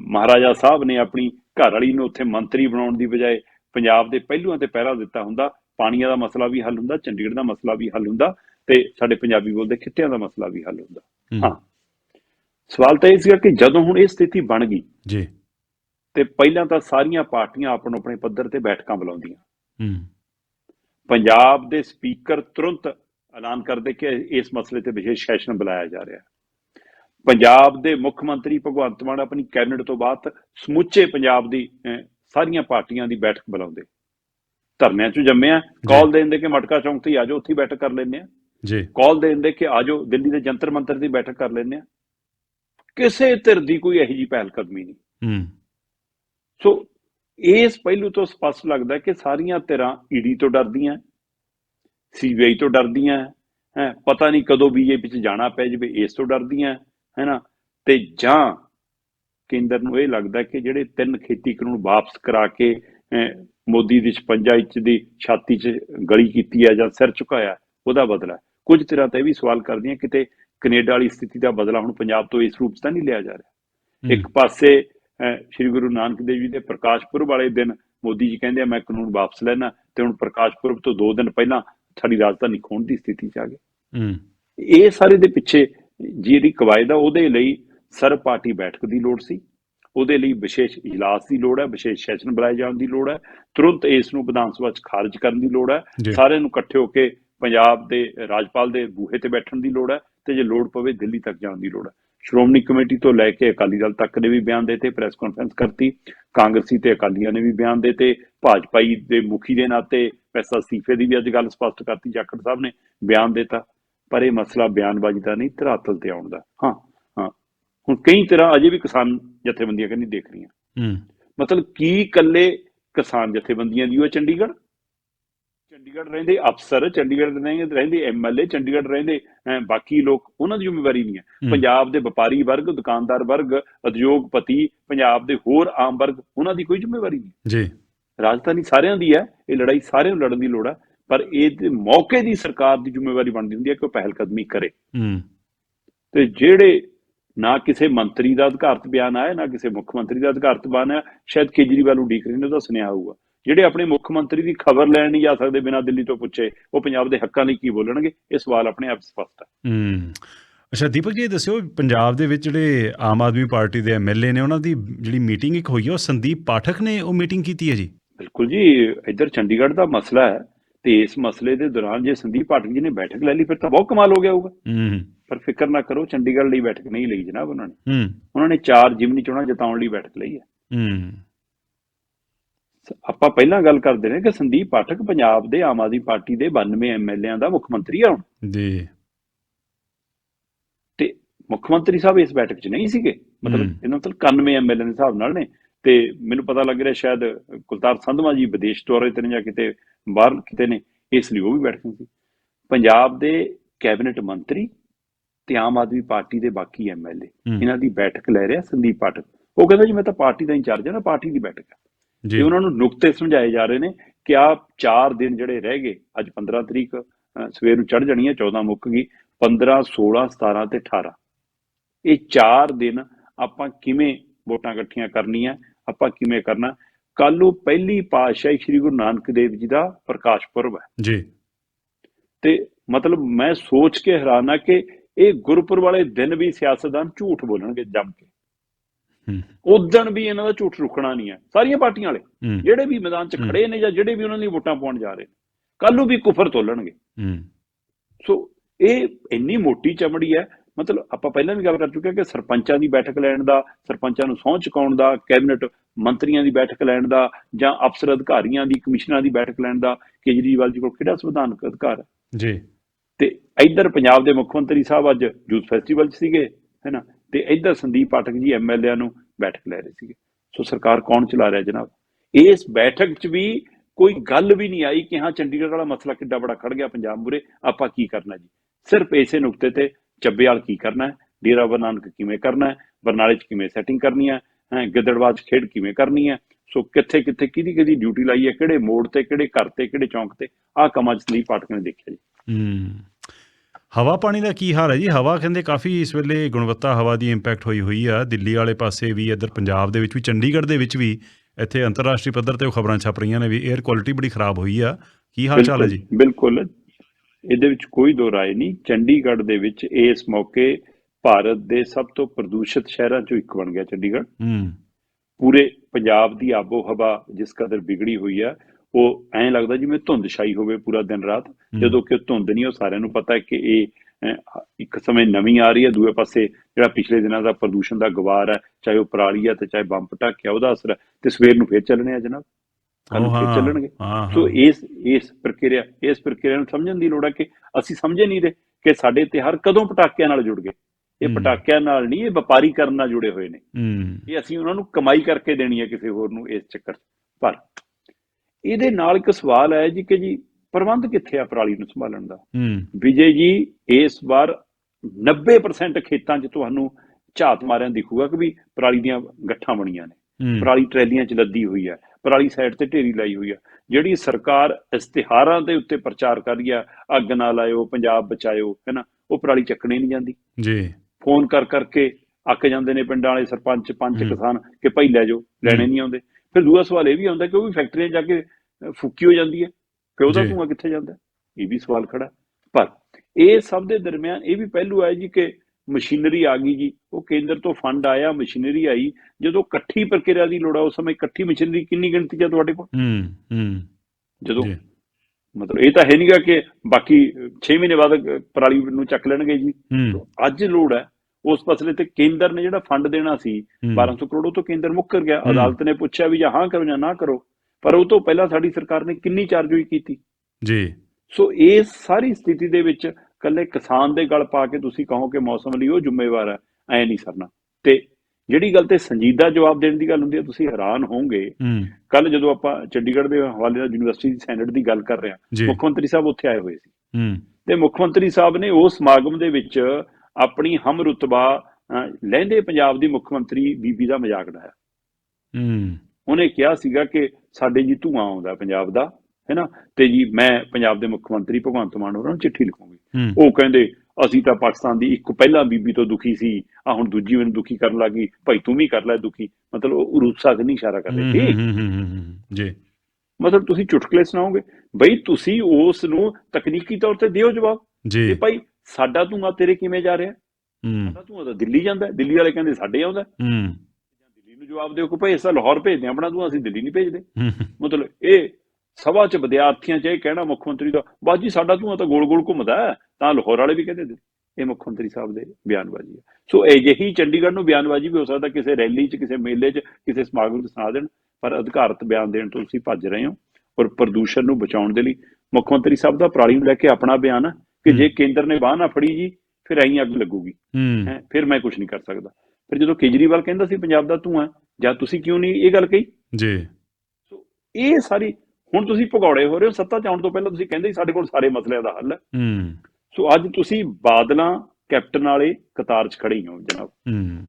ਮਹਾਰਾਜਾ ਸਾਹਿਬ ਨੇ ਆਪਣੀ ਘਰ ਵਾਲੀ ਨੂੰ ਉੱਥੇ ਮੰਤਰੀ ਬਣਾਉਣ ਦੀ ਬਜਾਏ ਪੰਜਾਬ ਦੇ ਪਹਿਲੂਆਂ ਤੇ ਪਹਿਰਾ ਦਿੱਤਾ ਹੁੰਦਾ ਪਾਣੀਆਂ ਦਾ ਮਸਲਾ ਵੀ ਹੱਲ ਹੁੰਦਾ ਚੰਡੀਗੜ੍ਹ ਦਾ ਮਸਲਾ ਵੀ ਹੱਲ ਹੁੰਦਾ ਤੇ ਸਾਡੇ ਪੰਜਾਬੀ ਬੋਲਦੇ ਖਿੱਤਿਆਂ ਦਾ ਮਸਲਾ ਵੀ ਹੱਲ ਹੁੰਦਾ। ਹਾਂ। ਸਵਾਲ ਤਾਂ ਇਹ ਸੀਗਾ ਕਿ ਜਦੋਂ ਹੁਣ ਇਹ ਸਥਿਤੀ ਬਣ ਗਈ ਜੀ। ਤੇ ਪਹਿਲਾਂ ਤਾਂ ਸਾਰੀਆਂ ਪਾਰਟੀਆਂ ਆਪਣੋ ਆਪਣੇ ਪੱਧਰ ਤੇ ਬੈਠਕਾਂ ਬੁਲਾਉਂਦੀਆਂ। ਹੂੰ। ਪੰਜਾਬ ਦੇ ਸਪੀਕਰ ਤੁਰੰਤ ਐਲਾਨ ਕਰਦੇ ਕਿ ਇਸ ਮਸਲੇ ਤੇ ਵਿਸ਼ੇਸ਼ ਸੈਸ਼ਨ ਬੁਲਾਇਆ ਜਾ ਰਿਹਾ। ਹੈ ਪੰਜਾਬ ਦੇ ਮੁੱਖ ਮੰਤਰੀ ਭਗਵੰਤ ਮਾਨ ਆਪਣੀ ਕੈਬਨਿਟ ਤੋਂ ਬਾਅਦ ਸਮੁੱਚੇ ਪੰਜਾਬ ਦੀ ਸਾਰੀਆਂ ਪਾਰਟੀਆਂ ਦੀ ਬੈਠਕ ਬੁਲਾਉਂਦੇ। ਧਰਨਿਆਂ 'ਚ ਜੰਮਿਆ ਕਾਲ ਦੇਣ ਦੇ ਕਿ ਮਟਕਾ ਚੌਂਕ ਤੇ ਆਜੋ ਉੱਥੇ ਬੈਠਕ ਕਰ ਲੈਂਦੇ ਆ। ਜੀ। ਕਾਲ ਦੇਣ ਦੇ ਕਿ ਆਜੋ ਦਿੱਲੀ ਦੇ ਜੰਤਰ ਮੰਤਰ ਦੀ ਬੈਠਕ ਕਰ ਲੈਂਦੇ ਆ। ਕਿਸੇ ਧਿਰ ਦੀ ਕੋਈ ਇਹੋ ਜਿਹੀ ਪਹਿਲ ਕਦਮੀ ਨਹੀਂ। ਹੂੰ। ਸੋ ਇਸ ਪਹਿਲੂ ਤੋਂ ਸਪਸ਼ਟ ਲੱਗਦਾ ਕਿ ਸਾਰੀਆਂ ਧਿਰਾਂ ਈਡੀ ਤੋਂ ਡਰਦੀਆਂ ਸੀਬੀਆਈ ਤੋਂ ਡਰਦੀਆਂ ਹੈ ਪਤਾ ਨਹੀਂ ਕਦੋਂ ਬੀਜੇਪੀ ਚ ਜਾਣਾ ਪੈ ਜਾਵੇ ਇਸ ਤੋਂ ਡਰਦੀਆਂ ਹੈ ਨਾ ਤੇ ਜਾਂ ਕੇਂਦਰ ਨੂੰ ਇਹ ਲੱਗਦਾ ਕਿ ਜਿਹੜੇ ਤਿੰਨ ਖੇਤੀ ਕਾਨੂੰਨ ਵਾਪਸ ਕਰਾ ਕੇ ਮੋਦੀ ਦੀ 56 ਇੰਚ ਦੀ ਛਾਤੀ 'ਚ ਗਲੀ ਕੀਤੀ ਹੈ ਜਾਂ ਸਿਰ ਝੁਕਾਇਆ ਉਹਦਾ ਬਦਲਾ। ਕੁਝ ਤਰ੍ਹਾਂ ਤਾਂ ਇਹ ਵੀ ਸਵਾਲ ਕਰਦੀਆਂ ਕਿਤੇ ਕੈਨੇਡਾ ਵਾਲੀ ਸਥਿਤੀ ਦਾ ਬਦਲਾ ਹੁਣ ਪੰਜਾਬ ਤੋਂ ਇਸ ਰੂਪ 'ਚ ਤਾਂ ਨਹੀਂ ਲਿਆ ਜਾ ਰਿਹਾ। ਇੱਕ ਪਾਸੇ ਸ੍ਰੀ ਗੁਰੂ ਨਾਨਕ ਦੇਵ ਜੀ ਦੇ ਪ੍ਰਕਾਸ਼ ਪੁਰਬ ਵਾਲੇ ਦਿਨ ਮੋਦੀ ਜੀ ਕਹਿੰਦੇ ਆ ਮੈਂ ਕਾਨੂੰਨ ਵਾਪਸ ਲੈਣਾ ਤੇ ਹੁਣ ਪ੍ਰਕਾਸ਼ ਪੁਰਬ ਤੋਂ 2 ਦਿਨ ਪਹਿਲਾਂ ਸਾਡੀ ਰਾਜਧਾਨੀ ਖੋਣ ਦੀ ਸਥਿਤੀ 'ਚ ਆ ਗਏ। ਇਹ ਸਾਰੇ ਦੇ ਪਿੱਛੇ ਜਿਹੜੀ ਕਵਾਇਦ ਆ ਉਹਦੇ ਲਈ ਸਰਬ ਪਾਰਟੀ ਬੈਠਕ ਦੀ ਲੋੜ ਸੀ। ਉਹਦੇ ਲਈ ਵਿਸ਼ੇਸ਼ ਇਜਲਾਸ ਦੀ ਲੋੜ ਹੈ ਵਿਸ਼ੇਸ਼ ਸੈਸ਼ਨ ਬੁਲਾਏ ਜਾਣ ਦੀ ਲੋੜ ਹੈ। ਤੁਰੰਤ ਇਸ ਨੂੰ ਵਿਧਾਨ ਸਭਾ 'ਚ ਖਾਰਜ ਕਰਨ ਦੀ ਲੋੜ ਹੈ। ਸਾਰਿਆਂ ਨੂੰ ਇਕੱਠੇ ਹੋ ਕੇ ਪੰਜਾਬ ਦੇ ਰਾਜਪਾਲ ਦੇ ਬੂਹੇ ਤੇ ਬੈਠਣ ਦੀ ਲੋੜ ਹੈ। ਤੇ ਜੇ ਲੋੜ ਪਵੇ ਦਿੱਲੀ ਤੱਕ ਜਾਣ ਦੀ ਲੋੜ ਹੈ। ਸ਼੍ਰੋਮਣੀ ਕਮੇਟੀ ਤੋਂ ਲੈ ਕੇ ਅਕਾਲੀ ਦਲ ਤੱਕ ਨੇ ਵੀ ਬਿਆਨ ਦਿੱਤੇ ਪ੍ਰੈਸ ਕਾਨਫਰੰਸ ਕਰਤੀ। ਕਾਂਗਰਸੀ ਤੇ ਅਕਾਲੀਆਂ ਨੇ ਵੀ ਬਿਆਨ ਦਿੱਤੇ। ਭਾਜਪਾਈ ਦੇ ਮੁਖੀ ਦੇ ਨਾਤੇ ਪੈਸਾ ਅਸਤੀਫੇ ਦੀ ਵੀ ਅੱਜ ਗੱਲ ਸਪਸ਼ਟ ਕਰਤੀ ਜਾਖੜ ਸਾਹਿਬ ਨੇ ਬਿਆਨ ਦਿੱਤਾ। ਪਰ ਇਹ ਮਸਲਾ ਬਿਆਨਬਾਜ਼ੀ ਦਾ ਨਹੀਂ ਧਰਾਤਲ ਤੇ ਆਉਣ ਦਾ। ਹਾਂ ਹਾਂ। ਹੁਣ ਕਈ ਤਰ੍ਹਾਂ ਅਜੇ ਵੀ ਕਿਸਾਨ ਜਥੇਬੰਦੀਆਂ ਕਹਿੰਦੀ ਦੇਖ ਰਹੀਆਂ। ਹੂੰ। ਮਤਲਬ ਕੀ ਇਕੱਲੇ ਕਿਸਾਨ ਜਥੇਬੰਦੀਆਂ ਦੀ ਉਹ ਚੰਡੀਗੜ੍ਹ? ਚੰਡੀਗੜ੍ਹ ਰਹਿੰਦੇ ਅਫਸਰ ਚੰਡੀਗੜ੍ਹ ਦੇ ਰਹਿੰਦੇ ਰਹਿੰਦੇ ਐਮਐਲਏ ਚੰਡੀਗੜ੍ਹ ਰਹਿੰਦੇ ਬਾਕੀ ਲੋਕ ਉਹਨਾਂ ਦੀ ਜ਼ਿੰਮੇਵਾਰੀ ਨਹੀਂ ਹੈ। ਪੰਜਾਬ ਦੇ ਵਪਾਰੀ ਵਰਗ ਦੁਕਾਨਦਾਰ ਵਰਗ ਉਦਯੋਗਪਤੀ ਪੰਜਾਬ ਦੇ ਹੋਰ ਆਮ ਵਰਗ ਉਹਨਾਂ ਦੀ ਕੋਈ ਜ਼ਿੰਮੇਵਾਰੀ ਨਹੀਂ। ਜੀ। ਰਾਜਧਾਨੀ ਸਾਰਿਆਂ ਦੀ ਹੈ ਇਹ ਲੜਾਈ ਸਾਰਿਆਂ ਨੂੰ ਲੜਨ ਦੀ ਲੋੜ ਹੈ ਪਰ ਇਹ ਤੇ ਮੌਕੇ ਦੀ ਸਰਕਾਰ ਦੀ ਜ਼ਿੰਮੇਵਾਰੀ ਬਣਦੀ ਹੁੰਦੀ ਹੈ ਕਿ ਉਹ ਪਹਿਲ ਕਦਮੀ ਕਰੇ। ਹੂੰ। ਤੇ ਜਿਹੜੇ ਨਾ ਕਿਸੇ ਮੰਤਰੀ ਦਾ ਅਧਿਕਾਰਤ ਬਿਆਨ ਆਇਆ ਨਾ ਕਿਸੇ ਮੁੱਖ ਮੰਤਰੀ ਦਾ ਅਧਿਕਾਰਤ ਬਿਆਨ ਆਇਆ ਸ਼ਾਇਦ ਕੇਜਰੀਵਾਲ ਨੂੰ ਉਡੀਕ ਰਹੇ ਨੇ ਉਹਦਾ ਸੁਨੇਹਾ ਹੋਊਗਾ। ਜਿਹੜੇ ਆਪਣੇ ਮੁੱਖ ਮੰਤਰੀ ਦੀ ਖਬਰ ਲੈਣ ਨਹੀਂ ਜਾ ਸਕਦੇ ਬਿਨਾਂ ਦਿੱਲੀ ਤੋਂ ਪੁੱਛੇ ਉਹ ਪੰਜਾਬ ਦੇ ਹੱਕਾਂ ਲਈ ਕੀ ਬੋਲਣਗੇ? ਇਹ ਸਵਾਲ ਆਪਣੇ ਆਪ ਸਪਸ਼ਟ ਹੈ। ਹੂੰ। ਅੱਛਾ ਦੀਪਕ ਜੀ ਦੱਸਿਓ ਪੰਜਾਬ ਦੇ ਵਿੱਚ ਜਿਹੜੇ ਆਮ ਆਦਮੀ ਪਾਰਟੀ ਦੇ ਐਮਐਲਏ ਨੇ ਉਹਨਾਂ ਦੀ ਜਿਹੜੀ ਮੀਟਿੰਗ ਇੱਕ ਹੋਈ ਹੈ ਉਹ ਸੰਦੀਪ ਪਾਠਕ ਨੇ ਉਹ ਮੀਟਿੰਗ ਕੀਤੀ ਹੈ ਜੀ? ਬਿਲਕੁਲ ਜੀ ਇੱਧਰ ਚੰਡੀਗੜ੍ਹ ਦਾ ਮਸਲਾ ਹੈ ਤੇ ਇਸ ਮਸਲੇ ਦੇ ਦੌਰਾਨ ਜੇ ਸੰਦੀਪ ਪਾਠਕ ਜੀ ਨੇ ਬੈਠਕ ਲੈ ਲਈ ਫਿਰ ਤਾਂ ਬਹੁਤ ਕਮਾਲ ਹੋ ਗਿਆ ਹੋਊਗਾ। ਹੂੰ। ਪਰ ਫਿਕਰ ਨਾ ਕਰੋ ਚੰਡੀਗੜ੍ਹ ਲਈ ਬੈਠਕ ਨਹੀਂ ਲਈ ਜਨਾਬ ਉਹਨਾਂ ਨੇ। ਹੂੰ। ਉਹਨਾਂ ਨੇ ਚਾਰ ਜਿਮਨੀ ਚੋਣਾਂ ਜਿਤਾਉਣ ਲਈ ਬੈਠਕ ਲਈ ਹੈ। ਹੂੰ। ਆਪਾਂ ਪਹਿਲਾਂ ਗੱਲ ਕਰਦੇ ਨੇ ਕਿ ਸੰਦੀਪ ਪਾਠਕ ਪੰਜਾਬ ਦੇ ਆਮ ਆਦਮੀ ਪਾਰਟੀ ਦੇ 92 ਐਮਐਲਏਆਂ ਦਾ ਮੁੱਖ ਮੰਤਰੀ ਆ ਹੁਣ। ਜੀ। ਤੇ ਮੁੱਖ ਮੰਤਰੀ ਸਾਹਿਬ ਇਸ ਬੈਠਕ 'ਚ ਨਹੀਂ ਸੀਗੇ। ਮਤਲਬ। ਇਹਨਾਂ ਮਤਲਬ 91 ਐਮਐਲਏ ਦੇ ਹਿਸਾਬ ਨਾਲ ਨੇ। ਤੇ ਮੈਨੂੰ ਪਤਾ ਲੱਗ ਰਿਹਾ ਸ਼ਾਇਦ ਕੁਲਤਾਰ ਸੰਧਵਾ ਜੀ ਵਿਦੇਸ਼ ਦੌਰੇ ਤੇ ਨੇ ਜਾਂ ਕਿਤੇ ਬਾਹਰ ਕਿਤੇ ਨੇ ਇਸ ਲਈ ਉਹ ਵੀ ਬੈਠੇ ਸੀ। ਪੰਜਾਬ ਦੇ ਕੈਬਨਿਟ ਮੰਤਰੀ ਤੇ ਆਮ ਆਦਮੀ ਪਾਰਟੀ ਦੇ ਬਾਕੀ ਐਮਐਲਏ। ਇਹਨਾਂ ਦੀ ਬੈਠਕ ਲੈ ਰਿਹਾ ਸੰਦੀਪ ਪਾਠਕ। ਉਹ ਕਹਿੰਦਾ ਜੀ ਮੈਂ ਤਾਂ ਪਾਰਟੀ ਦਾ ਇੰਚਾਰਜ ਹਾਂ ਨਾ ਪਾਰਟੀ ਦੀ ਬੈਠਕ ਹੈ ਜੀ। ਉਹਨਾਂ ਨੂੰ ਨੁਕਤੇ ਸਮਝਾਏ ਜਾ ਰਹੇ ਨੇ ਕਿ ਆ 4 ਦਿਨ ਜਿਹੜੇ ਰਹਿ ਗਏ ਅੱਜ 15 ਤਰੀਕ ਸਵੇਰ ਨੂੰ ਚੜ ਜਾਣੀ ਹੈ 14 ਮੁੱਕ ਗਈ 15 16 17 ਤੇ 18 ਇਹ 4 ਦਿਨ ਆਪਾਂ ਕਿਵੇਂ ਵੋਟਾਂ ਇਕੱਠੀਆਂ ਕਰਨੀਆਂ ਆਪਾਂ ਕਿਵੇਂ ਕਰਨਾ? ਕੱਲ ਨੂੰ ਪਹਿਲੀ ਪਾਤਸ਼ਾਹੀ ਸ੍ਰੀ ਗੁਰੂ ਨਾਨਕ ਦੇਵ ਜੀ ਦਾ ਪ੍ਰਕਾਸ਼ ਪੁਰਬ ਹੈ। ਜੀ। ਤੇ ਮਤਲਬ ਮੈਂ ਸੋਚ ਕੇ ਹੈਰਾਨ ਆ ਕਿ ਇਹ ਗੁਰਪੁਰਬ ਵਾਲੇ ਦਿਨ ਵੀ ਸਿਆਸਤਦਾਨ ਝੂਠ ਬੋਲਣਗੇ ਜੰਮ ਕੇ। ਹੂੰ। ਉਦਣ ਵੀ ਇਹਨਾਂ ਦਾ ਝੂਠ ਰੁਕਣਾ ਨਹੀਂ ਹੈ। ਸਾਰੀਆਂ ਪਾਰਟੀਆਂ ਵਾਲੇ ਜਿਹੜੇ ਵੀ ਮੈਦਾਨ 'ਚ। ਖੜੇ ਨੇ ਜਾਂ ਜਿਹੜੇ ਵੀ ਉਹਨਾਂ ਦੀ ਵੋਟਾਂ ਪਾਉਣ ਜਾ ਰਹੇ ਨੇ ਕੱਲ ਨੂੰ ਵੀ ਕੁਫਰ ਤੋਲਣਗੇ। ਸੋ ਇਹ ਇੰਨੀ ਮੋਟੀ ਚਮੜੀ ਹੈ ਮਤਲਬ ਆਪਾਂ ਪਹਿਲਾਂ ਵੀ ਗੱਲ ਕਰ ਚੁੱਕੇ ਕਿ ਸਰਪੰਚਾਂ ਦੀ ਬੈਠਕ ਲੈਣ ਦਾ ਸਰਪੰਚਾਂ ਨੂੰ ਸਹੁੰ ਚੁਕਾਉਣ ਦਾ ਕੈਬਨਿਟ ਮੰਤਰੀਆਂ ਦੀ ਬੈਠਕ ਲੈਣ ਦਾ ਜਾਂ ਅਫਸਰ ਅਧਿਕਾਰੀਆਂ ਦੀ ਕਮਿਸ਼ਨਰਾਂ ਦੀ ਬੈਠਕ ਲੈਣ ਦਾ ਕੇਜਰੀਵਾਲ ਜੀ ਕੋਲ ਕਿਹੜਾ ਸੰਵਿਧਾਨਕ ਅਧਿਕਾਰ ਹੈ? ਜੀ। ਤੇ ਇੱਧਰ ਪੰਜਾਬ ਦੇ ਮੁੱਖ ਮੰਤਰੀ ਸਾਹਿਬ ਅੱਜ ਯੂਥ ਫੈਸਟੀਵਲ 'ਚ ਸੀਗੇ ਹੈਨਾ ਤੇ ਇੱਧਰ ਸੰਦੀਪ ਪਾਠਕ ਜੀ ਐਮਐਲਏ ਨੂੰ ਬੈਠਕ ਲੈ ਰਹੇ ਸੀਗੇ। ਸੋ ਸਰਕਾਰ ਕੌਣ ਚਲਾ ਰਿਹਾ ਜਨਾਬ? ਇਸ ਬੈਠਕ 'ਚ ਵੀ ਕੋਈ ਗੱਲ ਵੀ ਨਹੀਂ ਆਈ ਕਿ ਹਾਂ ਚੰਡੀਗੜ੍ਹ ਵਾਲਾ ਮਸਲਾ ਕਿੱਡਾ ਬੜਾ ਖੜ ਗਿਆ ਪੰਜਾਬ ਮੂਰੇ ਆਪਾਂ ਕੀ ਕਰਨਾ ਜੀ? ਸਿਰਫ ਇਸੇ ਨੁਕਤੇ ਤੇ ਚੱਬੇ ਚੱਬੇਵਾਲ ਕੀ ਕਰਨਾ ਹੈ? ਡੇਰਾ ਬਾਬਾ ਨਾਨਕ ਕਿਵੇਂ ਕਰਨਾ ਹੈ? ਬਰਨਾਲੇ 'ਚ ਕਿਵੇਂ ਸੈਟਿੰਗ ਕਰਨੀ ਹੈ? ਹੈਂ, ਗਿੱਦੜਵਾਜ ਖੇਡ ਕਿਵੇਂ ਕਰਨੀ ਹੈ? ਸੋ ਕਿੱਥੇ ਕਿੱਥੇ ਕਿਹਦੀ ਕਿਹਦੀ ਡਿਊਟੀ ਲਾਈ ਹੈ? ਕਿਹੜੇ ਮੋੜ ਤੇ ਕਿਹੜੇ ਘਰ ਤੇ ਕਿਹੜੇ ਚੌਂਕ ਤੇ? ਆਹ ਕੰਮਾਂ 'ਚ ਸਲੀਪ ਪਾਠਕ ਨੇ ਦੇਖਿਆ ਜੀ। ਹੂੰ। ਹਵਾ ਪਾਣੀ ਦਾ ਕੀ ਹਾਲ ਹੈ ਜੀ? ਹਵਾ ਕਹਿੰਦੇ ਕਾਫੀ ਇਸ ਵੇਲੇ ਗੁਣਵੱਤਾ ਹਵਾ ਦੀ ਇੰਪੈਕਟ ਹੋਈ ਹੋਈ ਆ। ਦਿੱਲੀ ਵਾਲੇ ਪਾਸੇ ਵੀ ਇੱਧਰ ਪੰਜਾਬ ਦੇ ਵਿੱਚ ਵੀ ਚੰਡੀਗੜ੍ਹ ਦੇ ਵਿੱਚ ਵੀ ਇੱਥੇ ਅੰਤਰਰਾਸ਼ਟਰੀ ਪੱਧਰ ਤੇ ਉਹ ਖਬਰਾਂ ਛਪ ਰਹੀਆਂ ਨੇ ਵੀ 에ਅਰ ਕੁਆਲਿਟੀ ਬੜੀ ਖਰਾਬ ਹੋਈ ਆ। ਕੀ ਹਾਲ ਚਾਲ ਹੈ ਜੀ? ਬਿਲਕੁਲ ਇਹਦੇ ਵਿੱਚ ਕੋਈ ਦੋ ਰਾਏ ਨਹੀਂ। ਚੰਡੀਗੜ੍ਹ ਦੇ ਵਿੱਚ ਇਸ ਮੌਕੇ ਭਾਰਤ ਦੇ ਸਭ ਤੋਂ ਪ੍ਰਦੂਸ਼ਿਤ ਸ਼ਹਿਰਾਂ ਚੋਂ ਇੱਕ ਬਣ ਗਿਆ ਚੰਡੀਗੜ੍ਹ। ਹੂੰ। ਪੂਰੇ ਪੰਜਾਬ ਦੀ ਆਬੋ ਹਵਾ ਜਿਸ ਕਦਰ ਵਿਗੜੀ ਹੋਈ ਆ ਉਹ ਐਂ ਲੱਗਦਾ ਜਿਵੇਂ ਧੁੰਦ ਛਾਈ ਹੋਵੇ ਪੂਰਾ ਦਿਨ ਰਾਤ ਜਦੋਂ ਕਿ ਧੁੰਦ ਨਹੀਂ ਉਹ ਸਾਰਿਆਂ ਨੂੰ ਪਤਾ ਹੈ ਕਿ ਇਹ ਇੱਕ ਸਮੇਂ ਨਵੀਂ ਆ ਰਹੀ ਹੈ ਦੂਏ ਪਾਸੇ ਜਿਹੜਾ ਪਿਛਲੇ ਦਿਨਾਂ ਦਾ ਪ੍ਰਦੂਸ਼ਣ ਦਾ ਗਵਾਰ ਹੈ ਚਾਹੇ ਉਹ ਪਰਾਲੀ ਆ ਤੇ ਚਾਹੇ ਬੰਬ ਪਟਾਕਿਆ ਉਹਦਾ ਅਸਰ ਹੈ ਤੇ ਸਵੇਰ ਨੂੰ ਫੇਰ ਚੱਲਣੇ ਆ ਜਨਾਬ। ਕੱਲ ਫੇਰ ਹਾਂ ਚੱਲਣਗੇ। ਹਾਂ ਸੋ ਹਾਂ ਇਸ ਇਸ ਪ੍ਰਕਿਰਿਆ ਇਸ ਪ੍ਰਕਿਰਿਆ ਨੂੰ ਸਮਝਣ ਦੀ ਲੋੜ ਹੈ ਕਿ ਅਸੀਂ ਸਮਝੇ ਨਹੀਂ ਰਹੇ ਕਿ ਸਾਡੇ ਤਿਉਹਾਰ ਕਦੋਂ ਪਟਾਕਿਆਂ ਨਾਲ ਜੁੜ ਗਏ। ਇਹ। ਪਟਾਕਿਆਂ ਨਾਲ ਨਹੀਂ ਇਹ ਵਪਾਰੀ ਕਰਨ ਨਾਲ ਜੁੜੇ ਹੋਏ ਨੇ। ਹੂੰ। ਇਹ ਅਸੀਂ ਉਹਨਾਂ ਨੂੰ ਕਮਾਈ ਕਰਕੇ ਦੇਣੀ ਹੈ ਕਿਸੇ ਹੋਰ ਨੂੰ ਇਸ ਚੱਕਰ। ਪਰ ਇਹਦੇ ਨਾਲ ਇੱਕ ਸਵਾਲ ਹੈ ਜੀ ਕਿ ਜੀ ਪ੍ਰਬੰਧ ਕਿੱਥੇ ਆ ਪਰਾਲੀ ਨੂੰ ਸੰਭਾਲਣ ਦਾ? ਵਿਜੇ ਜੀ ਇਸ ਵਾਰ 90% ਖੇਤਾਂ 'ਚ ਤੁਹਾਨੂੰ ਝਾਤ ਮਾਰਿਆਂ ਦਿਖੂਗਾ ਕਿ ਵੀ ਪਰਾਲੀ ਦੀਆਂ ਗੱਠਾਂ ਬਣੀਆਂ ਨੇ। ਪਰਾਲੀ ਟਰੈਲੀਆਂ 'ਚ ਲੱਦੀ ਹੋਈ ਹੈ ਪਰਾਲੀ ਸਾਈਡ ਤੇ ਢੇਰੀ ਲਾਈ ਹੋਈ ਹੈ ਜਿਹੜੀ ਸਰਕਾਰ ਇਸ਼ਤਿਹਾਰਾਂ ਦੇ ਉੱਤੇ ਪ੍ਰਚਾਰ ਕਰ ਰਹੀ ਹੈ ਅੱਗ ਨਾ ਲਾਇਓ ਪੰਜਾਬ ਬਚਾਇਓ ਹੈਨਾ ਉਹ ਪਰਾਲੀ ਚੱਕਣੇ ਨਹੀਂ ਜਾਂਦੀ। ਜੀ। ਫੋਨ ਕਰ ਕਰਕੇ ਅੱਕ ਜਾਂਦੇ ਨੇ ਪਿੰਡਾਂ ਵਾਲੇ ਸਰਪੰਚ ਪੰਚ। ਕਿਸਾਨ ਕਿ ਭਾਈ ਲੈ ਜਾਓ ਲੈਣੇ। ਨਹੀਂ ਆਉਂਦੇ। ਫਿਰ ਦੂਆ ਸਵਾਲ ਇਹ ਵੀ ਆਉਂਦਾ ਕਿ ਉਹ ਵੀ ਫੈਕਟਰੀਆਂ ਜਾ ਕੇ ਫੂਕੀ ਹੋ ਜਾਂਦੀ ਹੈ। ਕਿ ਉਹਦਾ। ਧੂੰਆਂ ਕਿੱਥੇ ਜਾਂਦਾ? ਇਹ ਵੀ ਸਵਾਲ ਖੜਾ। ਪਰ ਇਹ ਸਭ ਦੇ ਦਰਮਿਆਨ ਇਹ ਵੀ ਪਹਿਲੂ ਹੈ ਜੀ ਕਿ ਮਸ਼ੀਨਰੀ ਆ ਗਈ ਜੀ। ਉਹ ਕੇਂਦਰ ਤੋਂ ਫੰਡ ਆਇਆ ਮਸ਼ੀਨਰੀ ਆਈ। ਜਦੋਂ ਇਕੱਠੀ ਪ੍ਰਕਿਰਿਆ ਦੀ ਲੋੜ ਆ ਉਸ ਸਮੇਂ ਇਕੱਠੀ ਮਸ਼ੀਨਰੀ ਕਿੰਨੀ ਗਿਣਤੀ 'ਚ ਤੁਹਾਡੇ ਕੋਲ? ਹੂੰ ਹੂੰ। ਜਦੋਂ ਮਤਲਬ ਇਹ ਤਾਂ ਹੈ ਨਹੀਂਗਾ ਕਿ ਬਾਕੀ 6 ਮਹੀਨੇ ਬਾਅਦ ਪਰਾਲੀ ਨੂੰ ਚੱਕ ਲੈਣਗੇ ਜੀ। ਅੱਜ ਲੋੜ ਹੈ ਉਸ ਮਸਲੇ ਤੇ ਕੇਂਦਰ ਨੇ ਜਿਹੜਾ ਫੰਡ ਦੇਣਾ ਸੀ ਹੂੰ। 1200 ਕਰੋੜ ਉਹ ਤੋਂ ਕੇਂਦਰ ਮੁੱਕਰ ਗਿਆ। ਅਦਾਲਤ ਨੇ ਪੁੱਛਿਆ ਵੀ ਜਾਂ ਹਾਂ ਕਰੋ ਜਾਂ ਨਾ ਕਰੋ ਪਰ ਉਹ ਤੋਂ ਪਹਿਲਾਂ ਸਾਡੀ ਸਰਕਾਰ ਨੇ ਕਿੰਨੀ ਚਾਰਜੋਈ ਕੀਤੀ। ਜੀ। ਸੋ ਇਸ ਸਾਰੀ ਸਥਿਤੀ ਦੇ ਵਿੱਚ ਕੱਲੇ ਕਿਸਾਨ ਦੇ ਗਲ ਪਾ ਕੇ ਤੁਸੀਂ ਕਹੋ ਕਿ ਮੌਸਮ ਲਈ ਉਹ ਜ਼ਿੰਮੇਵਾਰ ਹੈ ਐ ਨਹੀਂ ਸਰਨਾ। ਤੇ ਜਿਹੜੀ ਗੱਲ ਤੇ ਸੰਜੀਦਾ ਜਵਾਬ ਦੇਣ ਦੀ ਗੱਲ ਹੁੰਦੀ ਹੈ ਤੁਸੀਂ ਹੈਰਾਨ ਹੋਵੋਗੇ। ਕੱਲ ਜਦੋਂ ਆਪਾਂ ਚੰਡੀਗੜ੍ਹ ਦੇ ਹਵਾਲੇ ਨਾਲ ਯੂਨੀਵਰਸਿਟੀ ਦੀ ਸੈਨੇਟ ਦੀ ਗੱਲ ਕਰ ਰਹੇ ਹਾਂ ਮੁੱਖ ਮੰਤਰੀ ਸਾਹਿਬ ਉੱਥੇ ਆਏ ਹੋਏ ਸੀ। ਤੇ ਮੁੱਖ ਮੰਤਰੀ ਸਾਹਿਬ ਨੇ ਉਸ ਸਮਾਗਮ ਦੇ ਵਿੱਚ ਆਪਣੀ ਹਮ ਰੁਤਬਾ ਲਹਿੰਦੇ ਪੰਜਾਬ ਦੀ ਮੁੱਖ ਮੰਤਰੀ ਬੀਬੀ ਦਾ ਮਜ਼ਾਕ ਉਡਾਇਆ। ਹੂੰ। ਉਹਨੇ ਕਿਹਾ ਸੀਗਾ ਕਿ ਸਾਡੇ ਜੀ ਧੂਆਂ ਆਉਂਦਾ ਪੰਜਾਬ ਦਾ ਹੈਨਾ? ਤੇ ਜੀ ਮੈਂ ਪੰਜਾਬ ਦੇ ਮੁੱਖ ਮੰਤਰੀ ਭਗਵੰਤ ਮਾਨ ਹੋਰਾਂ ਨੂੰ ਚਿੱਠੀ ਲਿਖੂੰਗੀ ਉਹ ਕਹਿੰਦੇ ਅਸੀਂ ਤਾਂ ਪਾਕਿਸਤਾਨ ਦੀ ਇੱਕ ਪਹਿਲਾਂ ਬੀਬੀ ਤੋਂ ਦੁਖੀ ਸੀ ਆ ਹੁਣ ਦੂਜੀ ਮੈਨੂੰ ਦੁਖੀ ਕਰਨ ਲੱਗੀ ਭਾਈ ਤੂੰ ਵੀ ਕਰ ਲੈ ਦੁਖੀ। ਮਤਲਬ ਉਹ ਰੂਸਾ ਨਹੀਂ ਇਸ਼ਾਰਾ ਕਰ ਰਹੇ ਸੀ ਜੀ। ਮਤਲਬ ਤੁਸੀਂ ਚੁਟਕਲੇ ਸੁਣਾਓਗੇ। ਬਈ ਤੁਸੀਂ ਉਸ ਨੂੰ ਤਕਨੀਕੀ ਤੌਰ ਤੇ ਦਿਓ ਜਵਾਬ। ਜੀ। ਭਾਈ ਸਾਡਾ ਧੂਆਂ ਤੇਰੇ ਕਿਵੇਂ ਜਾ ਰਿਹਾ? ਸਾਡਾ ਧੂਆਂ ਤਾਂ ਦਿੱਲੀ ਜਾਂਦਾ। ਦਿੱਲੀ ਵਾਲੇ ਕਹਿੰਦੇ ਸਾਡੇ ਆਉਂਦਾ ਹੈ। ਦਿੱਲੀ ਨੂੰ ਜਵਾਬ ਦਿਓ ਕਿ ਭਾਈ ਅਸਾਂ ਲਾਹੌਰ ਭੇਜਦੇ ਆਪਣਾ ਧੂਆਂ ਅਸੀਂ ਦਿੱਲੀ ਨਹੀਂ ਭੇਜਦੇ। ਮਤਲਬ ਇਹ ਸਭਾ 'ਚ ਵਿਦਿਆਰਥੀਆਂ 'ਚ ਇਹ ਕਹਿਣਾ ਮੁੱਖ ਮੰਤਰੀ ਦਾ ਬਾਜੀ ਸਾਡਾ ਧੂਆਂ ਤਾਂ ਗੋਲ-ਗੋਲ ਘੁੰਮਦਾ ਤਾਂ ਲਾਹੌਰ ਵਾਲੇ ਵੀ ਕਹਿੰਦੇ ਇਹ ਮੁੱਖ ਮੰਤਰੀ ਸਾਹਿਬ ਦੇ ਬਿਆਨਬਾਜ਼ੀ ਹੈ। ਸੋ ਅਜਿਹੀ ਚੰਡੀਗੜ੍ਹ ਨੂੰ ਬਿਆਨਬਾਜ਼ੀ ਵੀ ਹੋ ਸਕਦਾ ਕਿਸੇ ਰੈਲੀ 'ਚ ਕਿਸੇ ਮੇਲੇ 'ਚ ਕਿਸੇ ਸਮਾਗਮ 'ਚ ਸੁਣਾ ਦੇਣ ਪਰ ਅਧਿਕਾਰਤ ਬਿਆਨ ਦੇਣ ਤੋਂ ਤੁਸੀਂ ਭੱਜ ਰਹੇ ਹੋ। ਔਰ ਪ੍ਰਦੂਸ਼ਣ ਨੂੰ ਬਚਾਉਣ ਦੇ ਲਈ ਮੁੱਖ ਮੰਤਰੀ ਸਾਹਿਬ ਦਾ ਪਰਾਲੀ ਨੂੰ ਲੈ ਕੇ ਆਪਣਾ ਬਿਆਨ ਹੈ। ਕਿ ਜੇ ਕੇਂਦਰ ਨੇ ਬਾਹ ਨਾ ਫੜੀ ਜੀ ਫਿਰ ਐਂ ਅੱਗ ਲੱਗੂਗੀ। ਹੂੰ। ਫਿਰ ਮੈਂ ਕੁਝ ਨਹੀਂ ਕਰ ਸਕਦਾ। ਫਿਰ ਜਦੋਂ ਕੇਜਰੀਵਾਲ ਕਹਿੰਦਾ ਸੀ ਪੰਜਾਬ ਦਾ ਧੂਆਂ ਜਾਂ ਤੁਸੀਂ ਕਿਉਂ ਨਹੀਂ ਇਹ ਗੱਲ ਕਹੀ? ਜੀ। ਸੋ ਇਹ ਸਾਰੀ ਹੁਣ ਤੁਸੀਂ ਭਗੌੜੇ ਹੋ ਰਹੇ ਹੋ ਸੱਤਾ ਚ ਆਉਣ ਤੋਂ ਪਹਿਲਾਂ ਤੁਸੀਂ ਕਹਿੰਦੇ ਸੀ ਸਾਡੇ ਕੋਲ ਸਾਰੇ ਮਸਲਿਆਂ ਦਾ ਹੱਲ ਹੈ। ਹੂੰ। ਸੋ ਅੱਜ ਤੁਸੀਂ ਬਾਦਲਾਂ ਕੈਪਟਨ ਵਾਲੇ ਕਤਾਰ 'ਚ ਖੜੇ ਹੋ ਜਨਾਬ। ਹੂੰ।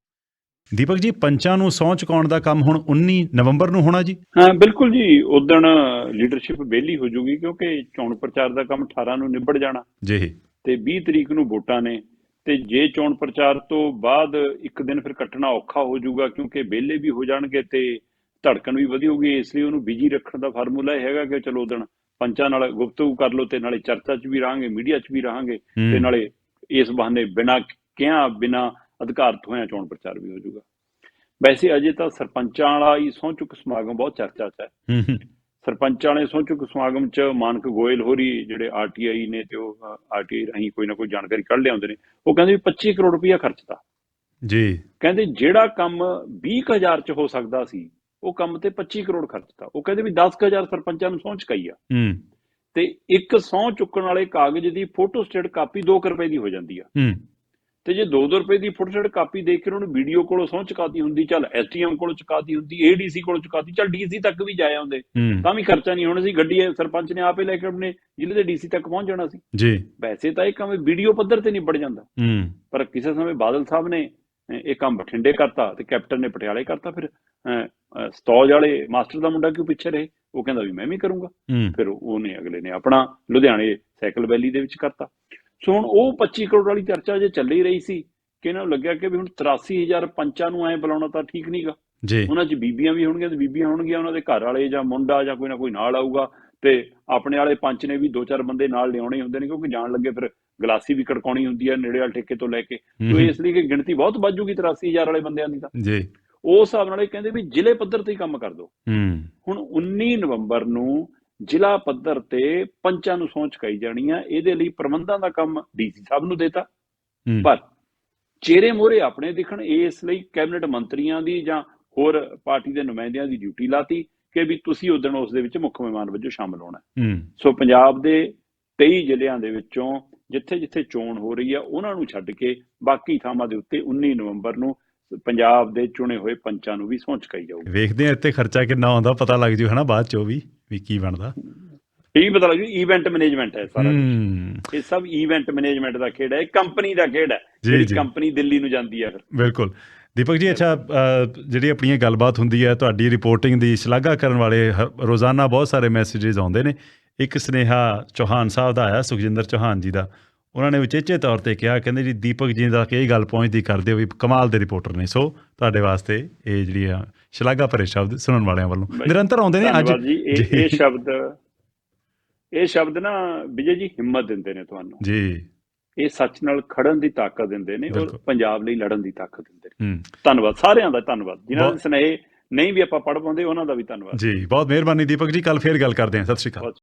ਦੀਪਕ ਜੀ ਪੰਚਾਂ ਨੂੰ ਸਹੁੰ ਚੁਕਾਉਣ ਦਾ ਕੰਮ ਹੁਣ 19 ਨਵੰਬਰ ਨੂੰ ਹੋਣਾ ਜੀ? ਹਾਂ ਬਿਲਕੁਲ ਜੀ। ਉਦਣ ਲੀਡਰਸ਼ਿਪ ਬੇਲੀ ਹੋ ਜੂਗੀ ਕਿਉਂਕਿ ਚੋਣ ਪ੍ਰਚਾਰ ਦਾ ਕੰਮ 18 ਨੂੰ ਨਿਬੜ ਜਾਣਾ। ਜੀ। ਤੇ 20 ਤਰੀਕ ਨੂੰ ਵੋਟਾਂ ਨੇ। ਤੇ ਜੇ ਚੋਣ ਪ੍ਰਚਾਰ ਤੋਂ ਬਾਅਦ ਇੱਕ ਦਿਨ ਫਿਰ ਕੱਟਣਾ ਔਖਾ ਹੋ ਜਾਊਗਾ ਕਿਉਂਕਿ ਵਿਹਲੇ ਵੀ ਹੋ ਜਾਣਗੇ ਤੇ ਧੜਕਣ ਵੀ ਵਧੀ ਹੋਊਗੀ। ਇਸ ਲਈ ਉਹਨੂੰ ਬਿਜ਼ੀ ਰੱਖਣ ਦਾ ਫਾਰਮੂਲਾ ਇਹ ਹੈਗਾ ਕਿ ਚਲੋ ਉਦਣ ਪੰਚਾਂ ਨਾਲ ਗੁਫ਼ਤਗੂ ਕਰ ਲਓ ਤੇ ਨਾਲੇ ਚਰਚਾ 'ਚ ਵੀ ਰਹਾਂਗੇ ਮੀਡੀਆ 'ਚ ਵੀ ਰਹਾਂਗੇ ਤੇ ਨਾਲੇ ਇਸ ਬਹਾਨੇ ਬਿਨਾ ਕਿਹਾ ਬਿਨਾ ਅਧਿਕਾਰਤ ਹੋਇਆ ਚੋਣ ਪ੍ਰਚਾਰ ਵੀ ਹੋ ਜਾਊਗਾ। ਵੈਸੇ ਅਜੇ ਤਾਂ ਸਰਪੰਚਾਂ ਵਾਲਾ ਹੀ ਸਹੁੰ ਚੁੱਕ ਸਮਾਗਮ ਬਹੁਤ ਚਰਚਾ 'ਚ ਹੈ। ਸਰਪੰਚਾਂ ਵਾਲੇ ਸਹੁੰ ਚੁੱਕ ਸਮਾਗਮ 'ਚ ਮਾਨਕ ਗੋਇਲ ਹੋਰੀ ਜਿਹੜੇ ਆਰਟੀਆਈ ਨੇ ਤੇ ਉਹ ਆਰਟੀਆਈ ਰਾਹੀਂ ਕੋਈ ਨਾ ਕੋਈ ਜਾਣਕਾਰੀ ਕੱਢ ਲਿਆਉਂਦੇ ਨੇ ਉਹ ਕਹਿੰਦੇ ਵੀ 25 ਕਰੋੜ ਰੁਪਇਆ ਖਰਚਤਾ ਜੀ। ਕਹਿੰਦੇ ਜਿਹੜਾ ਕੰਮ 20000 'ਚ ਹੋ ਸਕਦਾ ਸੀ ਉਹ ਕੰਮ ਤੇ 25 ਕਰੋੜ ਖਰਚਤਾ ਉਹ ਕਹਿੰਦੇ ਵੀ 10000 ਸਰਪੰਚਾਂ ਨੂੰ ਸਹੁੰ ਚੁਕਾਈ ਆ। ਹੂੰ। ਤੇ ਇੱਕ ਸਹੁੰ ਚੁੱਕਣ ਵਾਲੇ ਕਾਗਜ਼ ਦੀ ਫੋਟੋ ਸਟੇਟ ਕਾਪੀ 2 ਰੁਪਏ ਦੀ ਹੋ ਜਾਂਦੀ ਆ। ਹੂੰ। ਤੇ ਜੇ 2-2 ਰੁਪਏ ਦੀ ਫੋਟੋ ਸਟੇਟ ਕਾਪੀ ਦੇ ਕੇ ਉਹਨੂੰ ਵੀਡੀਓ ਕੋਲੋਂ ਸਹੁੰ ਚੁਕਾਤੀ ਹੁੰਦੀ ਚੱਲ ਐਸਟੀਐਮ ਕੋਲੋਂ ਚੁਕਾਤੀ ਹੁੰਦੀ ਏਡੀਸੀ ਕੋਲੋਂ ਚੁਕਾਤੀ ਚੱਲ ਡੀਸੀ ਤੱਕ ਵੀ ਜਾਏ ਆਉਂਦੇ ਹੂੰ। ਤਾਂ ਵੀ ਖਰਚਾ ਨਹੀਂ ਹੋਣਾ ਸੀ ਗੱਡੀ ਸਰਪੰਚ ਨੇ ਆਪੇ ਲੈ ਕੇ ਆਪਣੇ ਜ਼ਿਲ੍ਹੇ ਦੇ ਡੀਸੀ ਤੱਕ ਪਹੁੰਚ ਜਾਣਾ ਸੀ। ਜੀ। ਵੈਸੇ ਤਾਂ ਇਹ ਕੰਮ ਵੀਡੀਓ ਪੱਧਰ ਤੇ ਨਿਬੜ ਜਾਂਦਾ। ਹੂੰ। ਪਰ ਕਿਸੇ ਸਮੇਂ ਬਾਦਲ ਸਾਹਿਬ ਨੇ ਇਹ ਕੰਮ ਬਠਿੰਡੇ ਕਰਤਾ ਤੇ ਕੈਪਟਨ ਨੇ ਪਟਿਆਲੇ ਕਰਤਾ ਫਿਰ ਸਤੌਜ ਵਾਲੇ ਮਾਸਟਰ ਦਾ ਮੁੰਡਾ ਕਿਉਂ ਪਿੱਛੇ ਰਹੇ? ਉਹ ਕਹਿੰਦਾ ਵੀ ਮੈਂ ਵੀ ਕਰੂੰਗਾ। ਫਿਰ ਉਹਨੇ ਅਗਲੇ ਨੇ ਆਪਣਾ ਲੁਧਿਆਣੇ ਸਾਈਕਲ ਵੈਲੀ ਦੇ ਵਿੱਚ ਕਰਤਾ। ਸੋ ਹੁਣ ਉਹ 25 ਕਰੋੜ ਵਾਲੀ ਚਰਚਾ ਜੇ ਚੱਲ ਰਹੀ ਸੀ ਕਿ ਇਹਨਾਂ ਨੂੰ ਲੱਗਿਆ ਕਿ ਵੀ ਹੁਣ 83000 ਪੰਚਾਂ ਨੂੰ ਐ ਬੁਲਾਉਣਾ ਤਾਂ ਠੀਕ ਨਹੀਂਗਾ ਜੀ। ਉਹਨਾਂ 'ਚ ਬੀਬੀਆਂ ਵੀ ਹੋਣਗੀਆਂ ਤੇ ਬੀਬੀਆਂ ਹੋਣਗੀਆਂ ਉਹਨਾਂ ਦੇ ਘਰ ਵਾਲੇ ਜਾਂ ਮੁੰਡਾ ਜਾਂ ਕੋਈ ਨਾ ਕੋਈ ਨਾਲ ਆਊਗਾ ਤੇ ਆਪਣੇ ਵਾਲੇ ਪੰਚ ਨੇ ਵੀ ਦੋ ਚਾਰ ਬੰਦੇ ਨਾਲ ਲਿਆਉਣੇ ਹੁੰਦੇ ਨੇ ਕਿਉਂਕਿ ਜਾਣ ਲੱਗੇ ਫਿਰ ਗਲਾਸੀ ਵੀ ਕੜਕਾਉਣੀ ਹੁੰਦੀ ਹੈ ਨੇੜੇ ਵਾਲੇ ਠੇਕੇ ਤੋਂ ਲੈ ਕੇ। ਤੋ ਇਸ ਲਈ ਕਿ ਗਿਣਤੀ ਬਹੁਤ ਵੱਧ ਜੂਗੀ 83000 ਵਾਲੇ ਬੰਦਿਆਂ ਦੀ ਤਾਂ। ਜੀ। ਉਸ ਹਿਸਾਬ ਨਾਲ ਇਹ ਕਹਿੰਦੇ ਵੀ ਜ਼ਿਲ੍ਹੇ ਪੱਧਰ ਤੇ ਹੀ ਕੰਮ ਕਰ ਦਿਓ। ਹੂੰ। ਹੁਣ 19 ਨਵੰਬਰ ਨੂੰ ਜ਼ਿਲ੍ਹਾ ਪੱਧਰ ਤੇ ਪੰਚਾਂ ਨੂੰ ਸਹੁੰ ਚੁਕਾਈ ਜਾਣੀ ਆ। ਇਹਦੇ ਲਈ ਪ੍ਰਬੰਧਾਂ ਦਾ ਕੰਮ ਡੀਸੀ ਸਾਹਿਬ ਨੂੰ ਦੇਤਾ। ਪਰ ਚਿਹਰੇ ਮੋਹਰੇ ਆਪਣੇ ਦਿਖਣ ਇਸ ਲਈ ਕੈਬਨਿਟ ਮੰਤਰੀਆਂ ਦੀ ਜਾਂ ਹੋਰ ਪਾਰਟੀ ਦੇ ਨੁਮਾਇੰਦਿਆਂ ਦੀ ਡਿਊਟੀ ਲਾਤੀ ਕਿ ਵੀ ਤੁਸੀਂ ਉਦੋਂ ਉਸ ਦੇ ਵਿੱਚ ਮੁੱਖ ਮਹਿਮਾਨ ਵਜੋਂ ਸ਼ਾਮਲ ਹੋਣਾ। ਸੋ ਪੰਜਾਬ ਦੇ 23 ਜ਼ਿਲ੍ਹਿਆਂ ਦੇ ਵਿੱਚੋਂ ਜਿੱਥੇ ਜਿੱਥੇ ਚੋਣ ਹੋ ਰਹੀ ਆ ਉਹਨਾਂ ਨੂੰ ਛੱਡ ਕੇ ਬਾਕੀ ਥਾਵਾਂ ਦੇ ਉੱਤੇ 19 ਨਵੰਬਰ ਨੂੰ ਪੰਜਾਬ ਦੇ ਚੁਣੇ ਹੋਏ ਪੰਚਾਂ ਨੂੰ ਵੀ ਸਹੁੰ ਚੁਕਾਈ ਜਾਊਗੀ। ਵੇਖਦੇ ਆ ਇੱਥੇ ਖਰਚਾ ਕਿੰਨਾ ਆਉਂਦਾ ਪਤਾ ਲੱਗ ਜੂ ਹਨਾ ਬਾਅਦ ਚੋਂ ਵੀ ਵੀ ਕੀ ਬਣਦਾ। ਇਹ ਪਤਾ ਲੱਗ ਜੂ ਇਵੈਂਟ ਮੈਨੇਜਮੈਂਟ ਹੈ ਸਾਰਾ ਇਹ ਸਭ ਇਵੈਂਟ ਮੈਨੇਜਮੈਂਟ ਦਾ ਖੇਡ ਹੈ ਇਹ ਕੰਪਨੀ ਦਾ ਖੇਡ ਹੈ ਜਿਹੜੀ। ਕੰਪਨੀ ਦਿੱਲੀ ਨੂੰ ਜਾਂਦੀ ਹੈ ਫਿਰ। ਬਿਲਕੁਲ। ਦੀਪਕ ਜੀ ਅੱਛਾ ਜਿਹੜੀ ਆਪਣੀ ਗੱਲਬਾਤ ਹੁੰਦੀ ਹੈ ਤੁਹਾਡੀ ਰਿਪੋਰਟਿੰਗ ਦੀ ਸ਼ਲਾਘਾ ਕਰਨ ਵਾਲੇ ਰੋਜ਼ਾਨਾ ਬਹੁਤ ਸਾਰੇ ਮੈਸੇजेस ਆਉਂਦੇ ਨੇ। ਇੱਕ ਸਨੇਹਾ ਚੌਹਾਨ ਸਾਹਿਬ ਦਾ ਆਇਆ ਸੁਖਜਿੰਦਰ ਚੌਹਾਨ ਜੀ ਦਾ। ਉਹਨਾਂ ਨੇ ਉਚੇਚੇ ਤੌਰ ਤੇ ਕਿਹਾ ਕਹਿੰਦੇ ਜੀ ਦੀਪਕ ਜੀ ਦਾ ਕਿ ਇਹ ਗੱਲ ਪਹੁੰਚਦੀ ਕਰਦੇ ਹੋ ਵੀ ਕਮਾਲ ਦੇ ਰਿਪੋਰਟਰ ਨੇ। ਸੋ ਤੁਹਾਡੇ ਵਾਸਤੇ ਇਹ ਜਿਹੜੀ ਆ ਸ਼ਲਾਘਾ ਭਰੇ ਸ਼ਬਦ ਸੁਣਨ ਵਾਲਿਆਂ ਵੱਲੋਂ। ਨਿਰੰਤਰ ਆਉਂਦੇ ਨੇ ਅੱਜ। ਇਹ ਸ਼ਬਦ ਇਹ ਸ਼ਬਦ ਨਾ ਵਿਜੇ ਜੀ ਹਿੰਮਤ ਦਿੰਦੇ ਨੇ ਤੁਹਾਨੂੰ। ਜੀ। ਇਹ ਸੱਚ ਨਾਲ ਖੜਨ ਦੀ ਤਾਕਤ ਦਿੰਦੇ ਨੇ ਔਰ। ਪੰਜਾਬ ਲਈ ਲੜਨ ਦੀ ਤਾਕਤ ਦਿੰਦੇ ਨੇ। ਧੰਨਵਾਦ ਸਾਰਿਆਂ ਦਾ ਧੰਨਵਾਦ। ਜਿਨ੍ਹਾਂ ਦੇ ਬਹੁਤ- ਸੁਨੇਹੇ ਨਹੀਂ ਵੀ ਆਪਾਂ ਪੜ੍ਹ ਪਾਉਂਦੇ ਉਹਨਾਂ ਦਾ ਵੀ ਧੰਨਵਾਦ। ਜੀ ਬਹੁਤ ਮਿਹਰਬਾਨੀ ਦੀਪਕ ਜੀ। ਕੱਲ ਫੇਰ ਗੱਲ ਕਰਦੇ ਹਾਂ। ਸਤਿ ਸ਼੍ਰੀ ਅਕਾਲ।